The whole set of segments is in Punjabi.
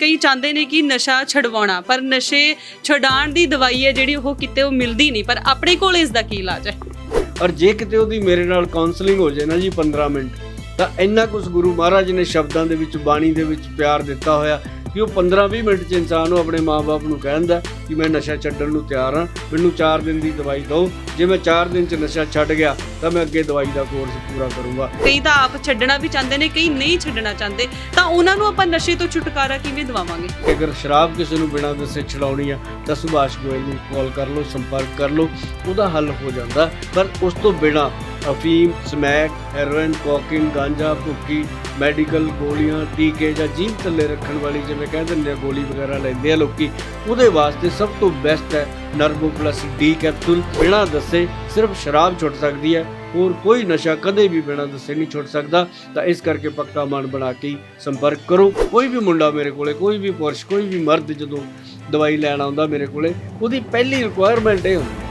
ਕਈ ਚਾਹੁੰਦੇ ਨੇ ਕਿ ਨਸ਼ਾ ਛਡਵਾਉਣਾ, ਪਰ ਨਸ਼ੇ ਛਡਾਉਣ ਦੀ ਦਵਾਈ ਹੈ ਜਿਹੜੀ ਉਹ ਕਿਤੇ ਉਹ ਮਿਲਦੀ ਨਹੀਂ, ਪਰ ਆਪਣੇ ਕੋਲ ਇਸ ਦਾ ਕੀ ਇਲਾਜ ਹੈ? ਔਰ ਜੇ ਕਿਤੇ ਉਹਦੀ ਮੇਰੇ ਨਾਲ ਕਾਉਂਸਲਿੰਗ ਹੋ ਜਾਏ ਨਾ ਜੀ 15 ਮਿੰਟ, ਤਾਂ ਇੰਨਾ ਕੁਝ ਗੁਰੂ ਮਹਾਰਾਜ ਨੇ ਸ਼ਬਦਾਂ ਦੇ ਵਿੱਚ, ਬਾਣੀ ਦੇ ਵਿੱਚ ਪਿਆਰ ਦਿੱਤਾ ਹੋਇਆ ਕਿ ਉਹ 15-20 ਮਿੰਟ 'ਚ ਇਨਸਾਨ ਨੂੰ ਆਪਣੇ ਮਾਪੇ ਨੂੰ ਕਹਿੰਦਾ ਕਿ ਮੈਂ ਨਸ਼ਾ ਛੱਡਣ ਨੂੰ ਤਿਆਰ ਹਾਂ ਮੈਨੂੰ 4 ਦਿਨ ਦੀ ਦਵਾਈ ਦਿਓ। ਜੇ ਮੈਂ 4 ਦਿਨ 'ਚ ਨਸ਼ਾ ਛੱਡ ਗਿਆ ਤਾਂ ਮੈਂ ਅੱਗੇ ਦਵਾਈ ਦਾ ਕੋਰਸ ਪੂਰਾ ਕਰੂੰਗਾ। ਕਈ ਤਾਂ ਆਪ ਛੱਡਣਾ ਵੀ ਚਾਹੁੰਦੇ ਨੇ ਕਈ ਨਹੀਂ ਛੱਡਣਾ ਚਾਹੁੰਦੇ। ਤਾਂ ਉਹਨਾਂ ਨੂੰ ਆਪਾਂ ਨਸ਼ੇ ਤੋਂ ਛੁਟਕਾਰਾ ਕਿਵੇਂ ਦਿਵਾਵਾਂਗੇ? ਅਗਰ ਸ਼ਰਾਬ ਕਿਸੇ ਨੂੰ ਬਿਨਾਂ ਦੱਸੇ ਛਡਾਉਣੀ ਆ ਤਾਂ ਸੁਭਾਸ਼ ਗੋਇਲ ਨੂੰ ਕਾਲ ਕਰ ਲਓ ਸੰਪਰਕ ਕਰ ਲਓ। ਉਹਦਾ ਹੱਲ ਹੋ ਜਾਂਦਾ। ਪਰ ਉਸ ਤੋਂ ਬਿਨਾਂ ਅਫੀਮ ਸਮੈਕ ਹੈਰੋਇਨ ਕੋਕਿੰਗ ਗਾਂਜਾ ਭੁੱਕੀ ਮੈਡੀਕਲ ਗੋਲੀਆਂ, ਟੀਕੇ ਜਾਂ ਜੀਭ ਥੱਲੇ ਰੱਖਣ ਵਾਲੀ ਜਿਵੇਂ ਕਹਿ ਦਿੰਦੇ ਆ, ਗੋਲੀ ਵਗੈਰਾ ਲੈਂਦੇ ਆ ਲੋਕੀ, ਉਹਦੇ ਵਾਸਤੇ ਸਭ ਤੋਂ ਬੈਸਟ ਹੈ ਨਰਵੋ ਪਲੱਸ ਡੀ ਕੈਪਸੂਲ ਬਿਨਾਂ ਦੱਸੇ ਸਿਰਫ ਸ਼ਰਾਬ ਛੁੱਟ ਸਕਦੀ ਹੈ, ਹੋਰ ਕੋਈ ਨਸ਼ਾ ਕਦੇ ਵੀ ਬਿਨਾਂ ਦੱਸੇ ਨਹੀਂ ਛੁੱਟ ਸਕਦਾ, ਤਾਂ ਇਸ ਕਰਕੇ ਪੱਕਾ ਮਨ ਬਣਾ ਕੇ ਸੰਪਰਕ ਕਰੋ। ਕੋਈ ਵੀ ਮੁੰਡਾ ਮੇਰੇ ਕੋਲੇ, ਕੋਈ ਵੀ ਪੁਰਸ਼, ਕੋਈ ਵੀ ਮਰਦ ਜਦੋਂ ਦਵਾਈ ਲੈਣ ਆਉਂਦਾ ਮੇਰੇ ਕੋਲੇ, ਉਹਦੀ ਪਹਿਲੀ ਰਿਕੁਆਇਰਮੈਂਟ ਇਹ ਹੁੰਦੀ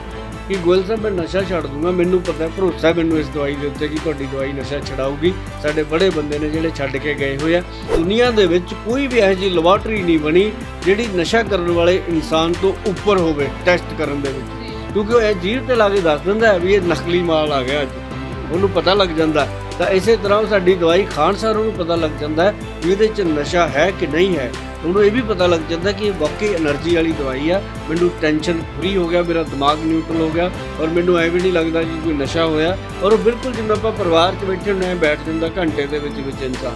ਕਿ ਗੋਇਲ ਸਾਹਿਬ, ਮੈਂ ਨਸ਼ਾ ਛੱਡ ਦੂੰਗਾ। ਮੈਨੂੰ ਪਤਾ ਭਰੋਸਾ ਮੈਨੂੰ ਇਸ ਦਵਾਈ ਦੇ ਉੱਤੇ ਕਿ ਤੁਹਾਡੀ ਦਵਾਈ ਨਸ਼ਾ ਛਡਾਊਗੀ। ਸਾਡੇ ਬੜੇ ਬੰਦੇ ਨੇ ਜਿਹੜੇ ਛੱਡ ਕੇ ਗਏ ਹੋਏ ਆ। ਦੁਨੀਆ ਦੇ ਵਿੱਚ ਕੋਈ ਵੀ ਇਹੋ ਜਿਹੀ ਲੈਬੋਰਟਰੀ ਨਹੀਂ ਬਣੀ ਜਿਹੜੀ ਨਸ਼ਾ ਕਰਨ ਵਾਲੇ ਇਨਸਾਨ ਤੋਂ ਉੱਪਰ ਹੋਵੇ ਟੈਸਟ ਕਰਨ ਦੇ ਵਿੱਚ। ਕਿਉਂਕਿ ਉਹ ਇਹ ਜ਼ੀਰ ਤੇ ਲਾ ਕੇ ਦੱਸ ਦਿੰਦਾ ਹੈ ਵੀ ਇਹ ਨਕਲੀ ਮਾਲ ਆ ਗਿਆ ਅੱਜ। ਉਹਨੂੰ ਪਤਾ ਲੱਗ ਜਾਂਦਾ ਤਾਂ ਇਸੇ ਤਰ੍ਹਾਂ ਸਾਡੀ ਦਵਾਈ ਖਾਣ ਸਾਰ ਉਹਨੂੰ ਪਤਾ ਲੱਗ ਜਾਂਦਾ ਵੀ ਇਹਦੇ 'ਚ ਨਸ਼ਾ ਹੈ ਕਿ ਨਹੀਂ ਹੈ। ਉਹਨੂੰ ਇਹ ਵੀ ਪਤਾ ਲੱਗ ਜਾਂਦਾ ਕਿ ਇਹ ਵਾਕਈ એનર્ਜੀ ਵਾਲੀ ਦਵਾਈ ਆ। ਮੈਨੂੰ ਟੈਨਸ਼ਨ ਫਰੀ ਹੋ ਗਿਆ, ਮੇਰਾ ਦਿਮਾਗ ਨਿਊਟਰਲ ਹੋ ਗਿਆ ਔਰ ਮੈਨੂੰ ਐ ਵੀ ਨਹੀਂ ਲੱਗਦਾ ਕਿ ਕੋਈ ਨਸ਼ਾ ਹੋਇਆ। ਔਰ ਉਹ ਬਿਲਕੁਲ ਜਿਵੇਂ ਆਪਾਂ ਪਰਿਵਾਰ 'ਚ ਬੈਠੇ ਹੁੰਦੇ ਆ ਬੈਠ ਜਾਂਦਾ ਘੰਟੇ ਦੇ ਵਿੱਚ ਵਿੱਚ ਇਨਸਾਨ।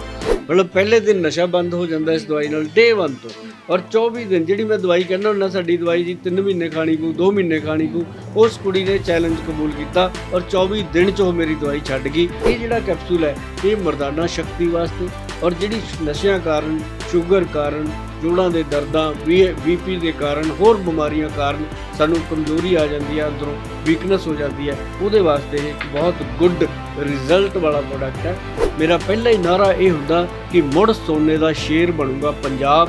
ਮਤਲਬ ਪਹਿਲੇ ਦਿਨ ਨਸ਼ਾ ਬੰਦ ਹੋ ਜਾਂਦਾ ਇਸ ਦਵਾਈ ਨਾਲ ਡੇ 1 ਤੋਂ। ਔਰ 24 ਦਿਨ ਜਿਹੜੀ ਮੈਂ ਦਵਾਈ ਕਹਿੰਦਾ ਹੁੰਦਾ, ਸਾਡੀ ਦਵਾਈ ਜੀ 3 ਮਹੀਨੇ ਖਾਣੀ ਪਊ 2 ਮਹੀਨੇ ਖਾਣੀ ਪਊ, ਉਸ ਕੁੜੀ ਨੇ ਚੈਲੰਜ ਕਬੂਲ ਕੀਤਾ ਔਰ 24 ਦਿਨ ਚ ਉਹ ਮੇਰੀ ਦਵਾਈ ਛੱਡ ਗਈ। ਇਹ ਜਿਹੜਾ ਕੈਪਸੂਲ ਹੈ, ਇਹ ਮਰਦਾਨਾ ਸ਼ਕਤੀ ਵਾਸਤੇ ਔਰ ਜਿਹੜੀ ਨਸ਼ਿਆਂ ਕਾਰਨ ਸ਼ੂਗਰ ਕਾਰਨ, ਜੋੜਾਂ ਦੇ ਦਰਦਾਂ ਬੀਪੀ ਦੇ ਕਾਰਨ, ਹੋਰ ਬਿਮਾਰੀਆਂ ਕਾਰਨ ਸਾਨੂੰ ਕਮਜ਼ੋਰੀ ਆ ਜਾਂਦੀ ਹੈ, ਅੰਦਰੋਂ ਵੀਕਨੈਸ ਹੋ ਜਾਂਦੀ ਹੈ। ਉਹਦੇ ਵਾਸਤੇ ਇੱਕ ਬਹੁਤ ਗੁੱਡ ਰਿਜ਼ਲਟ ਵਾਲਾ ਪ੍ਰੋਡਕਟ ਹੈ। ਮੇਰਾ ਪਹਿਲਾ ਹੀ ਨਾਰਾ ਇਹ ਹੁੰਦਾ ਕਿ ਮੁੜ ਸੋਨੇ ਦਾ ਸ਼ੇਰ ਬਣੂਗਾ ਪੰਜਾਬ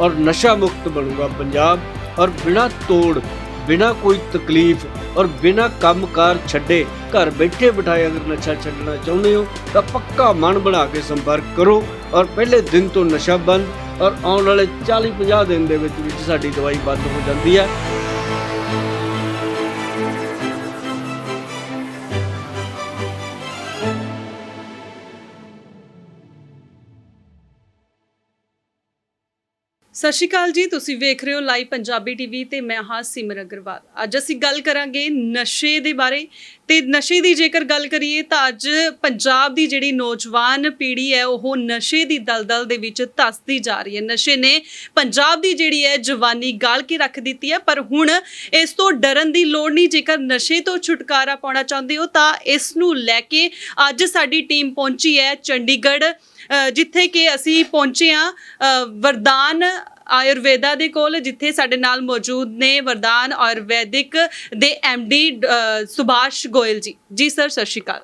ਔਰ ਨਸ਼ਾ ਮੁਕਤ ਬਣੂਗਾ ਪੰਜਾਬ ਔਰ ਬਿਨਾ ਤੋੜ, ਬਿਨਾ ਕੋਈ ਤਕਲੀਫ ਔਰ ਬਿਨਾ ਕੰਮਕਾਰ ਛੱਡੇ ਘਰ ਬੈਠੇ ਬਿਠਾਏ ਅਗਰ ਨਸ਼ਾ ਛੱਡਣਾ ਚਾਹੁੰਦੇ ਹੋ ਤਾਂ ਪੱਕਾ ਮਨ ਬਣਾ ਕੇ ਸੰਪਰਕ ਕਰੋ। ਔਰ ਪਹਿਲੇ ਦਿਨ ਤੋਂ ਨਸ਼ਾ ਬੰਦ ਔਰ ਆਉਣ ਵਾਲੇ 40 50 ਦਿਨ ਦੇ ਵਿੱਚ ਵਿੱਚ ਸਾਡੀ ਦਵਾਈ ਬੰਦ ਹੋ ਜਾਂਦੀ ਹੈ। ਸਤਿ ਸ਼੍ਰੀ ਅਕਾਲ ਜੀ, ਤੁਸੀਂ ਵੇਖ ਰਹੇ ਹੋ ਲਾਈਵ ਪੰਜਾਬੀ ਟੀਵੀ ਤੇ ਮੈਂ ਹਾਂ ਸਿਮਰ ਅਗਰਵਾਲ। ਅੱਜ ਅਸੀਂ ਗੱਲ ਕਰਾਂਗੇ ਨਸ਼ੇ ਦੇ ਬਾਰੇ। ਤੇ ਨਸ਼ੇ ਦੀ ਜੇਕਰ ਗੱਲ ਕਰੀਏ ਤਾਂ ਅੱਜ ਪੰਜਾਬ ਦੀ ਜਿਹੜੀ ਨੌਜਵਾਨ ਪੀੜ੍ਹੀ ਹੈ, ਉਹ ਨਸ਼ੇ ਦੀ ਦਲਦਲ ਦੇ ਵਿੱਚ ਧੱਸਦੀ ਜਾ ਰਹੀ ਹੈ। ਨਸ਼ੇ ਨੇ ਪੰਜਾਬ ਦੀ ਜਿਹੜੀ ਹੈ, ਜਵਾਨੀ ਗਾਲ ਕੇ ਰੱਖ ਦਿੱਤੀ ਹੈ। ਪਰ ਹੁਣ ਇਸ ਤੋਂ ਡਰਨ ਦੀ ਲੋੜ ਨਹੀਂ। ਜੇਕਰ ਨਸ਼ੇ ਤੋਂ ਛੁਟਕਾਰਾ ਪਾਉਣਾ ਚਾਹੁੰਦੇ ਹੋ ਤਾਂ ਇਸ ਨੂੰ ਲੈ ਕੇ ਅੱਜ ਸਾਡੀ ਟੀਮ ਪਹੁੰਚੀ ਹੈ ਚੰਡੀਗੜ੍ਹ। ਜਿੱਥੇ ਕਿ ਅਸੀਂ ਪਹੁੰਚੇ ਹਾਂ ਵਰਦਾਨ ਆਯੁਰਵੇਦਾ ਦੇ ਕੋਲ, ਜਿੱਥੇ ਸਾਡੇ ਨਾਲ ਮੌਜੂਦ ਨੇ ਵਰਦਾਨ ਆਯੁਰਵੈਦਿਕ ਦੇ ਡੀ ਸੁਭਾਸ਼ ਗੋਇਲ ਜੀ। ਜੀ ਸਰ, ਸਤਿ ਸ਼੍ਰੀ ਅਕਾਲ।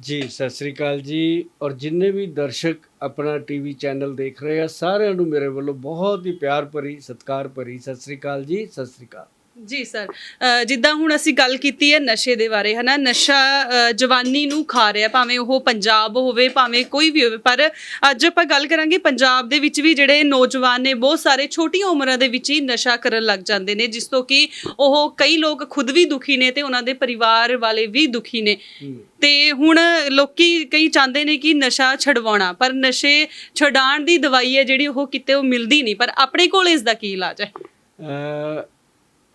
ਜੀ, ਸਤਿ ਸ੍ਰੀ ਅਕਾਲ ਜੀ। ਔਰ ਜਿੰਨੇ ਵੀ ਦਰਸ਼ਕ ਆਪਣਾ ਟੀਵੀ ਚੈਨਲ ਦੇਖ ਰਹੇ ਆ, ਸਾਰਿਆਂ ਨੂੰ ਮੇਰੇ ਵੱਲੋਂ ਬਹੁਤ ਹੀ ਪਿਆਰ ਭਰੀ, ਸਤਿਕਾਰ ਭਰੀ ਸਤਿ ਸ੍ਰੀ ਅਕਾਲ ਜੀ, ਸਤਿ ਸ੍ਰੀ ਅਕਾਲ। ਜੀ ਸਰ ਅ, ਜਿੱਦਾਂ ਹੁਣ ਅਸੀਂ ਗੱਲ ਕੀਤੀ ਹੈ ਨਸ਼ੇ ਦੇ ਬਾਰੇ ਹਨਾ? ਨਸ਼ਾ ਅ, ਜਵਾਨੀ ਨੂੰ ਖਾ ਰਿਹਾ ਭਾਵੇਂ ਉਹ ਪੰਜਾਬ ਹੋਵੇ ਭਾਵੇਂ ਕੋਈ ਵੀ ਹੋਵੇ ਪਰ ਅੱਜ ਆਪਾਂ ਗੱਲ ਕਰਾਂਗੇ ਪੰਜਾਬ ਦੇ ਵਿੱਚ ਵੀ ਜਿਹੜੇ ਨੌਜਵਾਨ ਨੇ ਬਹੁਤ ਸਾਰੇ ਛੋਟੀਆਂ ਉਮਰਾਂ ਦੇ ਵਿੱਚ ਹੀ ਨਸ਼ਾ ਕਰਨ ਲੱਗ ਜਾਂਦੇ ਨੇ ਜਿਸ ਤੋਂ ਕਿ ਉਹ ਕਈ ਲੋਕ ਖੁਦ ਵੀ ਦੁਖੀ ਨੇ ਤੇ ਉਹਨਾਂ ਦੇ ਪਰਿਵਾਰ ਵਾਲੇ ਵੀ ਦੁਖੀ ਨੇ। ਤੇ ਹੁਣ ਲੋਕੀ ਕਈ ਚਾਹੁੰਦੇ ਨੇ ਕਿ ਨਸ਼ਾ ਛਡਵਾਉਣਾ ਪਰ ਨਸ਼ੇ ਛਡਾਉਣ ਦੀ ਦਵਾਈ ਹੈ ਜਿਹੜੀ ਉਹ ਕਿਤੇ ਉਹ ਮਿਲਦੀ ਨਹੀਂ ਪਰ ਆਪਣੇ ਕੋਲ ਇਸ ਦਾ ਕੀ ਇਲਾਜ ਹੈ?